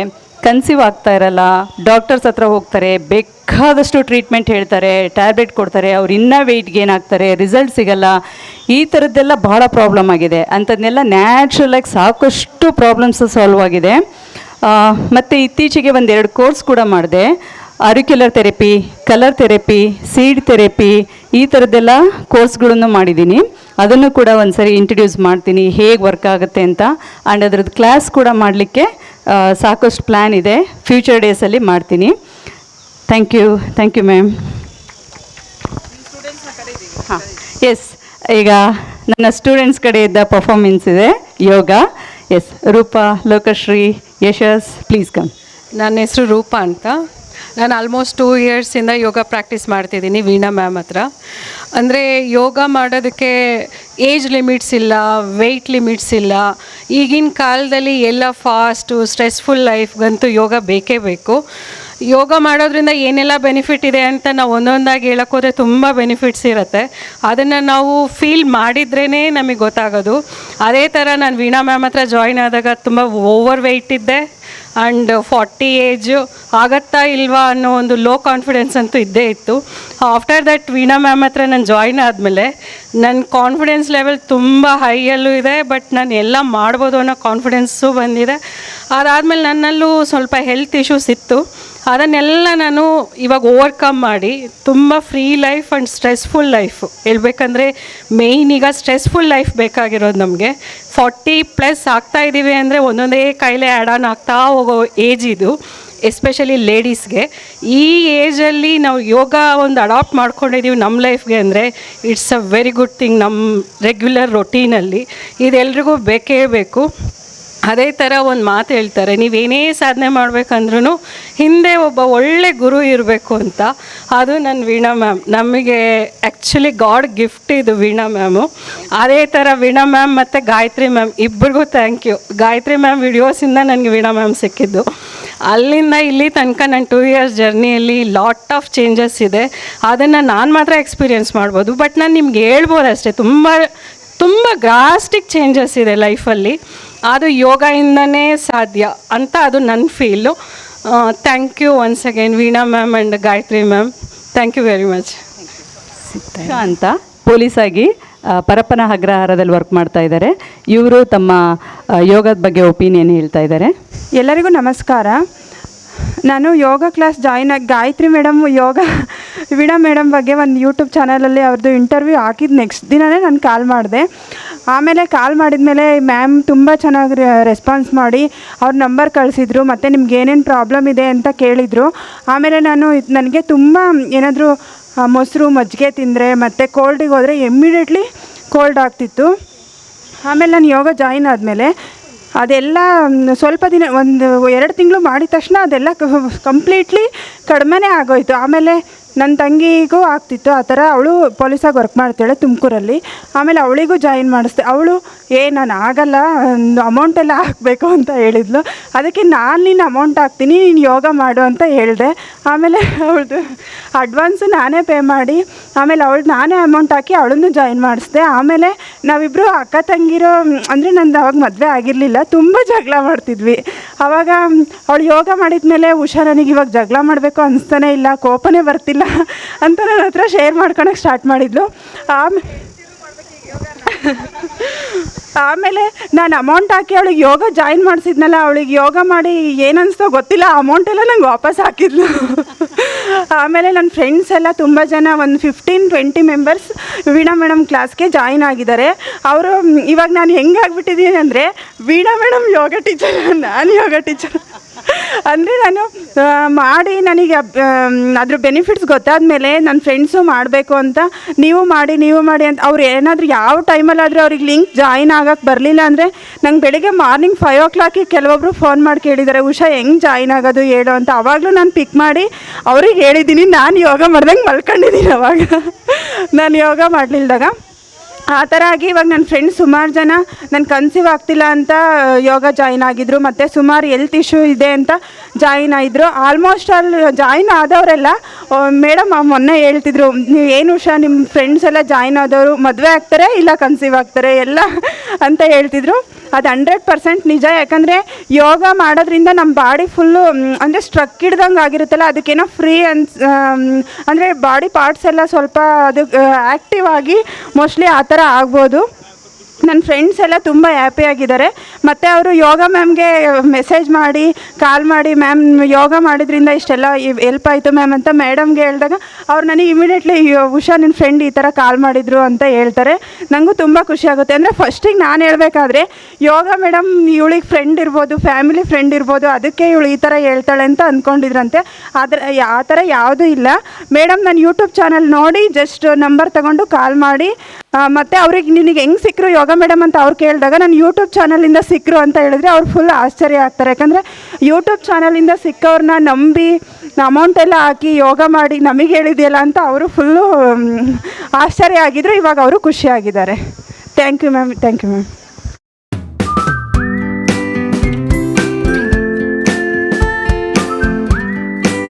S5: ಕನ್ಸೀವ್ ಆಗ್ತಾ ಇರಲ್ಲ ಡಾಕ್ಟರ್ಸ್ ಹತ್ರ ಹೋಗ್ತಾರೆ, ಬೇಕಾದಷ್ಟು ಟ್ರೀಟ್ಮೆಂಟ್ ಹೇಳ್ತಾರೆ ಟ್ಯಾಬ್ಲೆಟ್ ಕೊಡ್ತಾರೆ, ಅವ್ರು ಇನ್ನೂ ವೆಯ್ಟ್ ಗೇನ್ ಆಗ್ತಾರೆ ರಿಸಲ್ಟ್ ಸಿಗಲ್ಲ. ಈ ಥರದ್ದೆಲ್ಲ ಭಾಳ ಪ್ರಾಬ್ಲಮ್ ಆಗಿದೆ. ಅಂಥದ್ದನ್ನೆಲ್ಲ ನ್ಯಾಚುರಲಾಗಿ ಸಾಕಷ್ಟು ಪ್ರಾಬ್ಲಮ್ಸ್ ಸಾಲ್ವ್ ಆಗಿದೆ. ಮತ್ತು ಇತ್ತೀಚೆಗೆ ಒಂದೆರಡು ಕೋರ್ಸ್ ಕೂಡ ಮಾಡಿದೆ. Auricular therapy colour therapy seed therapy ಈ ಥರದ್ದೆಲ್ಲ ಕೋರ್ಸ್ಗಳನ್ನು ಮಾಡಿದ್ದೀನಿ. ಅದನ್ನು ಕೂಡ ಒಂದ್ಸರಿ ಇಂಟ್ರಡ್ಯೂಸ್ ಮಾಡ್ತೀನಿ, ಹೇಗೆ ವರ್ಕ್ ಆಗುತ್ತೆ ಅಂತ. ಆ್ಯಂಡ್ ಅದ್ರದ್ದು ಕ್ಲಾಸ್ ಕೂಡ ಮಾಡಲಿಕ್ಕೆ ಸಾಕಷ್ಟು ಪ್ಲ್ಯಾನ್ ಇದೆ. ಫ್ಯೂಚರ್ ಡೇಸಲ್ಲಿ ಮಾಡ್ತೀನಿ. Thank you thank you ma'am ಹಾಂ. ಎಸ್ ಈಗ ನನ್ನ ಸ್ಟೂಡೆಂಟ್ಸ್ ಕಡೆಯಿಂದ ಪರ್ಫಾರ್ಮೆನ್ಸ್ ಇದೆ, yoga. Yes Roopa, Lokashree, Yashas please come
S6: ನನ್ನ ಹೆಸರು ರೂಪಾ ಅಂತ. ನಾನು ಆಲ್ಮೋಸ್ಟ್ ಟೂ ಇಯರ್ಸಿಂದ ಯೋಗ ಪ್ರಾಕ್ಟೀಸ್ ಮಾಡ್ತಿದ್ದೀನಿ ವೀಣಾ ಮ್ಯಾಮ್ ಹತ್ರ. ಅಂದರೆ ಯೋಗ ಮಾಡೋದಕ್ಕೆ ಏಜ್ ಲಿಮಿಟ್ಸ್ ಇಲ್ಲ ವೆಯ್ಟ್ ಲಿಮಿಟ್ಸ್ ಇಲ್ಲ. ಈಗಿನ ಕಾಲದಲ್ಲಿ ಎಲ್ಲ ಫಾಸ್ಟು ಸ್ಟ್ರೆಸ್ಫುಲ್ ಲೈಫ್ಗಂತೂ ಯೋಗ ಬೇಕೇ ಬೇಕು. ಯೋಗ ಮಾಡೋದ್ರಿಂದ ಏನೆಲ್ಲ ಬೆನಿಫಿಟ್ ಇದೆ ಅಂತ ನಾವು ಒಂದೊಂದಾಗಿ ಹೇಳೋಕ್ಕೋದ್ರೆ ತುಂಬ ಬೆನಿಫಿಟ್ಸ್ ಇರುತ್ತೆ. ಅದನ್ನು ನಾವು ಫೀಲ್ ಮಾಡಿದ್ರೇ ನಮಗೆ ಗೊತ್ತಾಗೋದು. ಅದೇ ಥರ ನಾನು ವೀಣಾ ಮ್ಯಾಮ್ ಹತ್ರ ಜಾಯ್ನ್ ಆದಾಗ ತುಂಬ ಓವರ್ ವೆಯ್ಟ್ ಇದ್ದೆ. ಆ್ಯಂಡ್ ಫಾರ್ಟಿ ಏಜು ಆಗತ್ತಾ ಇಲ್ವಾ ಅನ್ನೋ ಒಂದು ಲೋ ಕಾನ್ಫಿಡೆನ್ಸ್ ಅಂತೂ ಇದ್ದೇ ಇತ್ತು. ಆಫ್ಟರ್ ದಟ್ ವೀಣಾ ಮ್ಯಾಮ್ ಹತ್ರ ನಾನು ಜಾಯ್ನ್ ಆದಮೇಲೆ ನನ್ನ ಕಾನ್ಫಿಡೆನ್ಸ್ ಲೆವೆಲ್ ತುಂಬ ಹೈಯಲ್ಲೂ ಇದೆ ಬಟ್ ನಾನು ಎಲ್ಲ ಮಾಡ್ಬೋದು ಅನ್ನೋ ಕಾನ್ಫಿಡೆನ್ಸು ಬಂದಿದೆ. ಅದಾದಮೇಲೆ ನನ್ನಲ್ಲೂ ಸ್ವಲ್ಪ ಹೆಲ್ತ್ ಇಶ್ಯೂಸ್ ಇತ್ತು. ಅದನ್ನೆಲ್ಲ ನಾನು ಇವಾಗ ಓವರ್ಕಮ್ ಮಾಡಿ, ತುಂಬ free life and stressful life ಹೇಳ್ಬೇಕಂದ್ರೆ ಮೇಯ್ನ್ ಈಗ ಸ್ಟ್ರೆಸ್ಫುಲ್ ಲೈಫ್ ಬೇಕಾಗಿರೋದು ನಮಗೆ. ಫಾರ್ಟಿ ಪ್ಲಸ್ ಆಗ್ತಾ ಇದ್ದೀವಿ ಅಂದರೆ ಒಂದೊಂದೇ ಕಾಯಿಲೆ ಆ್ಯಡ್ ಆನ್ ಆಗ್ತಾ ಹೋಗೋ ಏಜ್ ಇದು. ಎಸ್ಪೆಷಲಿ ಲೇಡೀಸ್ಗೆ ಈ ಏಜಲ್ಲಿ ನಾವು ಯೋಗ ಒಂದು ಅಡಾಪ್ಟ್ ಮಾಡ್ಕೊಂಡಿದ್ದೀವಿ ನಮ್ಮ ಲೈಫ್ಗೆ ಅಂದರೆ it's a very good thing ನಮ್ಮ ರೆಗ್ಯುಲರ್ ರೊಟೀನಲ್ಲಿ ಇದೆಲ್ರಿಗೂ ಬೇಕೇ ಬೇಕು. ಅದೇ ಥರ ಒಂದು ಮಾತು ಹೇಳ್ತಾರೆ ನೀವೇನೇ ಸಾಧನೆ ಮಾಡಬೇಕಂದ್ರೂ ಹಿಂದೆ ಒಬ್ಬ ಒಳ್ಳೆ ಗುರು ಇರಬೇಕು ಅಂತ. ಅದು ನನ್ನ ವೀಣಾ ಮ್ಯಾಮ್. ನಮಗೆ ಆ್ಯಕ್ಚುಲಿ ಗಾಡ್ ಗಿಫ್ಟ್ ಇದು ವೀಣಾ ಮ್ಯಾಮು. ಅದೇ ಥರ ವೀಣಾ ಮ್ಯಾಮ್ ಮತ್ತು ಗಾಯತ್ರಿ ಮ್ಯಾಮ್ ಇಬ್ಬರಿಗೂ ಥ್ಯಾಂಕ್ ಯು ಗಾಯತ್ರಿ ಮ್ಯಾಮ್ ವಿಡಿಯೋಸಿಂದ ನನಗೆ ವೀಣಾ ಮ್ಯಾಮ್ ಸಿಕ್ಕಿದ್ದು. ಅಲ್ಲಿಂದ ಇಲ್ಲಿ ತನಕ ನನ್ನ ಟೂ ಇಯರ್ಸ್ ಜರ್ನಿಯಲ್ಲಿ ಲಾಟ್ ಆಫ್ ಚೇಂಜಸ್ ಇದೆ. ಅದನ್ನು ನಾನು ಮಾತ್ರ ಎಕ್ಸ್ಪೀರಿಯೆನ್ಸ್ ಮಾಡ್ಬೋದು. ಬಟ್ ನಾನು ನಿಮ್ಗೆ ಹೇಳ್ಬೋದು ಅಷ್ಟೇ ತುಂಬ ತುಂಬ ಗ್ರಾಸ್ಟಿಕ್ ಚೇಂಜಸ್ ಇದೆ ಲೈಫಲ್ಲಿ ಅದು ಯೋಗದಿಂದನೇ ಸಾಧ್ಯ ಅಂತ ಅದು ನನ್ನ feel thank you once again Veena ma'am and Gayatri ma'am thank you very
S5: much ಅಂತ ಪೊಲೀಸಾಗಿ ಪರಪ್ಪನ ಅಗ್ರಹಾರದಲ್ಲಿ ವರ್ಕ್ ಮಾಡ್ತಾ ಇದ್ದಾರೆ. ಇವರು ತಮ್ಮ ಯೋಗದ ಬಗ್ಗೆ ಒಪಿನಿಯನ್ ಹೇಳ್ತಾ ಇದ್ದಾರೆ.
S7: ಎಲ್ಲರಿಗೂ ನಮಸ್ಕಾರ. ನಾನು ಯೋಗ ಕ್ಲಾಸ್ ಜಾಯಿನ್ ಆಗಿ ಗಾಯತ್ರಿ ಮೇಡಮ್ ಯೋಗ, ವೀಣಾ ಮೇಡಮ್ ಬಗ್ಗೆ ಒಂದು ಯೂಟ್ಯೂಬ್ ಚಾನಲಲ್ಲಿ ಅವ್ರದ್ದು ಇಂಟರ್ವ್ಯೂ ಹಾಕಿದ ನೆಕ್ಸ್ಟ್ ದಿನವೇ ನಾನು ಕಾಲ್ ಮಾಡಿದೆ. ಆಮೇಲೆ ಕಾಲ್ ಮಾಡಿದ್ಮೇಲೆ ಮ್ಯಾಮ್ ತುಂಬ ಚೆನ್ನಾಗಿ ರೆಸ್ಪಾನ್ಸ್ ಮಾಡಿ, ಅವ್ರ ನಂಬರ್ ಕಳಿಸಿದ್ರು, ಮತ್ತು ನಿಮ್ಗೆ ಏನೇನು ಪ್ರಾಬ್ಲಮ್ ಇದೆ ಅಂತ ಕೇಳಿದರು. ಆಮೇಲೆ ನಾನು ನನಗೆ ತುಂಬ ಏನಾದರೂ ಮೊಸರು, ಮಜ್ಜಿಗೆ ತಿಂದರೆ ಮತ್ತು ಕೋಲ್ಡಿಗೆ ಹೋದರೆ ಎಮ್ಮಿಡಿಯೇಟ್ಲಿ ಕೋಲ್ಡ್ ಆಗ್ತಿತ್ತು. ಆಮೇಲೆ ನಾನು ಯೋಗ ಜಾಯಿನ್ ಆದಮೇಲೆ ಅದೆಲ್ಲ ಸ್ವಲ್ಪ ದಿನ, ಒಂದು ಎರಡು ತಿಂಗಳು ಮಾಡಿದ ತಕ್ಷಣ ಅದೆಲ್ಲ ಕಂಪ್ಲೀಟ್ಲಿ ಕಡಿಮೆನೇ ಆಗೋಯಿತು. ಆಮೇಲೆ ನನ್ನ ತಂಗಿಗೂ ಆಗ್ತಿತ್ತು. ಆ ಥರ ಅವಳು ಪೊಲೀಸಾಗಿ ವರ್ಕ್ ಮಾಡ್ತಾಳೆ ತುಮಕೂರಲ್ಲಿ. ಆಮೇಲೆ ಅವಳಿಗೂ ಜಾಯಿನ್ ಮಾಡಿಸ್ದೆ. ಅವಳು, ಏ, ನಾನು ಆಗಲ್ಲ ಅಮೌಂಟ್ ಎಲ್ಲ ಹಾಕಬೇಕು ಅಂತ ಹೇಳಿದ್ಲು. ಅದಕ್ಕೆ ನಾನು ನಿನ್ನ ಅಮೌಂಟ್ ಹಾಕ್ತೀನಿ, ನೀನು ಯೋಗ ಮಾಡು ಅಂತ ಹೇಳಿದೆ. ಆಮೇಲೆ ಅವಳದು ಅಡ್ವಾನ್ಸು ನಾನೇ ಪೇ ಮಾಡಿ, ಆಮೇಲೆ ಅವಳು ನಾನೇ ಅಮೌಂಟ್ ಹಾಕಿ ಅವಳನ್ನು ಜಾಯಿನ್ ಮಾಡಿಸ್ದೆ. ಆಮೇಲೆ ನಾವಿಬ್ಬರು ಅಕ್ಕ ತಂಗಿರೋ, ಅಂದರೆ ನಂದು ಅವಾಗ ಮದುವೆ ಆಗಿರಲಿಲ್ಲ, ತುಂಬ ಜಗಳ ಮಾಡ್ತಿದ್ವಿ. ಆವಾಗ ಅವಳು ಯೋಗ ಮಾಡಿದ್ಮೇಲೆ ಹುಷಾ ನನಗೆ ಇವಾಗ ಜಗಳ ಮಾಡಬೇಕು ಅನಿಸ್ತಾನೆ ಇಲ್ಲ, ಕೋಪನೇ ಬರ್ತಿಲ್ಲ ಅಂತ ನನ್ನ ಹತ್ರ ಶೇರ್ ಮಾಡ್ಕೊಳಕ್ಕೆ ಸ್ಟಾರ್ಟ್ ಮಾಡಿದ್ಲು. ಆಮೇಲೆ [laughs] ಆಮೇಲೆ ನಾನು ಅಮೌಂಟ್ ಹಾಕಿ ಅವಳಿಗೆ ಯೋಗ ಜಾಯಿನ್ ಮಾಡಿಸಿದ್ನಲ್ಲ, ಅವಳಿಗೆ ಯೋಗ ಮಾಡಿ ಏನನ್ನಿಸ್ತೋ ಗೊತ್ತಿಲ್ಲ ಅಮೌಂಟ್ ಎಲ್ಲ ನಂಗೆ ವಾಪಸ್ ಹಾಕಿದ್ಲು. [laughs] ಆಮೇಲೆ ನನ್ನ ಫ್ರೆಂಡ್ಸ್ ಎಲ್ಲ ತುಂಬ ಜನ ಒಂದು fifteen twenty members Veena madam ಕ್ಲಾಸ್ಗೆ ಜಾಯಿನ್ ಆಗಿದ್ದಾರೆ. ಅವರು, ಇವಾಗ ನಾನು ಹೆಂಗೆ ಆಗಿಬಿಟ್ಟಿದ್ದೀನಿ ಅಂದರೆ, ವೀಣಾ ಮೇಡಮ್ ಯೋಗ ಟೀಚರ್ ನಾನು ಯೋಗ ಟೀಚರ್ ಅಂದರೆ ನಾನು ಮಾಡಿ ನನಗೆ ಅದ್ರ ಬೆನಿಫಿಟ್ಸ್ ಗೊತ್ತಾದ ಮೇಲೆ ನನ್ನ ಫ್ರೆಂಡ್ಸು ಮಾಡಬೇಕು ಅಂತ, ನೀವು ಮಾಡಿ ನೀವು ಮಾಡಿ ಅಂತ, ಅವ್ರು ಏನಾದರೂ ಯಾವ ಟೈಮಲ್ಲಾದರೂ ಅವ್ರಿಗೆ ಲಿಂಕ್ ಜಾಯಿನ್ ಆಗಕ್ಕೆ ಬರಲಿಲ್ಲ ಅಂದರೆ ನಂಗೆ ಬೆಳಿಗ್ಗೆ ಮಾರ್ನಿಂಗ್ ಫೈವ್ ಓ ಕ್ಲಾಕಿಗೆ ಕೆಲವೊಬ್ಬರು ಫೋನ್ ಮಾಡಿ ಕೇಳಿದ್ದಾರೆ ಉಷಾ, ಹೆಂಗೆ ಜಾಯಿನ್ ಆಗೋದು ಹೇಳು? ಅಂತ. ಅವಾಗಲೂ ನಾನು ಪಿಕ್ ಮಾಡಿ, ಅವ್ರಿಗೆ ಹೇಳಿದ್ದೀನಿ ನಾನು ಯೋಗ ಮಾಡ್ದಂಗೆ ಮಲ್ಕೊಂಡಿದ್ದೀನಿ ಅವಾಗ. ನಾನು ಯೋಗ ಮಾಡಲಿಲ್ದಾಗ. ಆ ಥರ ಆಗಿ ಇವಾಗ ನನ್ನ ಫ್ರೆಂಡ್ಸ್ ಸುಮಾರು ಜನ ನನ್ನ ಕನ್ಸೀವ್ ಆಗ್ತಿಲ್ಲ ಅಂತ ಯೋಗ ಜಾಯಿನ್ ಆಗಿದ್ರು. ಮತ್ತು ಸುಮಾರು ಹೆಲ್ತ್ ಇಶ್ಯೂ ಇದೆ ಅಂತ ಜಾಯಿನ್ ಆಗಿದ್ರು ಆಲ್ಮೋಸ್ಟ್ ಅಲ್ಲಿ ಜಾಯಿನ್ ಆದವರೆಲ್ಲ ಮೇಡಮ್ ಮೊನ್ನೆ ಹೇಳ್ತಿದ್ರು, ನೀವು ಏನು ಉಷಾ ನಿಮ್ಮ ಫ್ರೆಂಡ್ಸ್ ಎಲ್ಲ ಜಾಯಿನ್ ಆದವರು, ಮದುವೆ ಆಗ್ತಾರೆ ಇಲ್ಲ ಕನ್ಸೀವ್ ಆಗ್ತಾರೆ, ಎಲ್ಲ? [laughs] ಅಂತ ಹೇಳ್ತಿದ್ರು. ಅದು ಹಂಡ್ರೆಡ್ ಪರ್ಸೆಂಟ್ ನಿಜ. ಯಾಕಂದರೆ ಯೋಗ ಮಾಡೋದ್ರಿಂದ ನಮ್ಮ ಬಾಡಿ ಫುಲ್ಲು ಅಂದರೆ ಸ್ಟ್ರಕ್ ಹಿಡ್ದಂಗೆ ಆಗಿರುತ್ತಲ್ಲ, ಅದಕ್ಕೇನೋ ಫ್ರೀ ಅನ್ಸ್ ಅಂದರೆ ಬಾಡಿ ಪಾರ್ಟ್ಸ್ ಎಲ್ಲ ಸ್ವಲ್ಪ ಅದು ಆ್ಯಕ್ಟಿವ್ ಆಗಿ ಮೋಸ್ಟ್ಲಿ ಆ ಥರ ಆಗ್ಬೋದು. ನನ್ನ ಫ್ರೆಂಡ್ಸ್ ಎಲ್ಲ ತುಂಬ ಹ್ಯಾಪಿಯಾಗಿದ್ದಾರೆ ಮತ್ತು ಅವರು ಯೋಗ ಮ್ಯಾಮ್ಗೆ ಮೆಸೇಜ್ ಮಾಡಿ ಕಾಲ್ ಮಾಡಿ ಮ್ಯಾಮ್ ಯೋಗ ಮಾಡಿದ್ರಿಂದ ಇಷ್ಟೆಲ್ಲ ಎಲ್ಪ್ ಆಯಿತು ಮ್ಯಾಮ್ ಅಂತ ಮೇಡಮ್ಗೆ ಹೇಳಿದಾಗ ಅವ್ರು ನನಗೆ ಇಮಿಡಿಯೇಟ್ಲಿ ಉಷಾ ನಿನ್ನ ಫ್ರೆಂಡ್ ಈ ಥರ ಕಾಲ್ ಮಾಡಿದ್ರು ಅಂತ ಹೇಳ್ತಾರೆ. ನನಗೂ ತುಂಬ ಖುಷಿ ಆಗುತ್ತೆ. ಅಂದರೆ ಫಸ್ಟಿಗೆ ನಾನು ಹೇಳಬೇಕಾದ್ರೆ, ಯೋಗ ಮೇಡಮ್ ಇವಳಿಗೆ ಫ್ರೆಂಡ್ ಇರ್ಬೋದು ಫ್ಯಾಮಿಲಿ ಫ್ರೆಂಡ್ ಇರ್ಬೋದು, ಅದಕ್ಕೆ ಇವಳು ಈ ಥರ ಹೇಳ್ತಾಳೆ ಅಂತ ಅಂದ್ಕೊಂಡಿದ್ರಂತೆ ಆದರೆ ಆ ಥರ ಯಾವುದೂ ಇಲ್ಲ. ಮೇಡಮ್ ನಾನು ಯೂಟ್ಯೂಬ್ ಚಾನಲ್ ನೋಡಿ ಜಸ್ಟ್ ನಂಬರ್ ತಗೊಂಡು ಕಾಲ್ ಮಾಡಿ. ಮತ್ತು ಅವ್ರಿಗೆ ನಿನಗೆ ಹೆಂಗೆ ಸಿಕ್ಕರು ಯೋಗ ಮೇಡಮ್ ಅಂತ ಅವ್ರು ಕೇಳಿದಾಗ ನಾನು ಯೂಟ್ಯೂಬ್ ಚಾನಲಿಂದ ಸಿಕ್ಕರು ಅಂತ ಹೇಳಿದ್ರೆ ಅವ್ರು ಫುಲ್ ಆಶ್ಚರ್ಯ ಆಗ್ತಾರೆ. ಯಾಕಂದರೆ ಯೂಟ್ಯೂಬ್ ಚಾನಲಿಂದ ಸಿಕ್ಕವ್ರನ್ನ ನಂಬಿ ಅಮೌಂಟ್ ಎಲ್ಲ ಹಾಕಿ ಯೋಗ ಮಾಡಿ ನಮಗೆ ಹೇಳಿದೆಯಲ್ಲ ಅಂತ ಅವರು ಫುಲ್ಲು ಆಶ್ಚರ್ಯ ಆಗಿದ್ರು. ಇವಾಗ ಅವರು ಖುಷಿಯಾಗಿದ್ದಾರೆ thank you ma'am thank you ma'am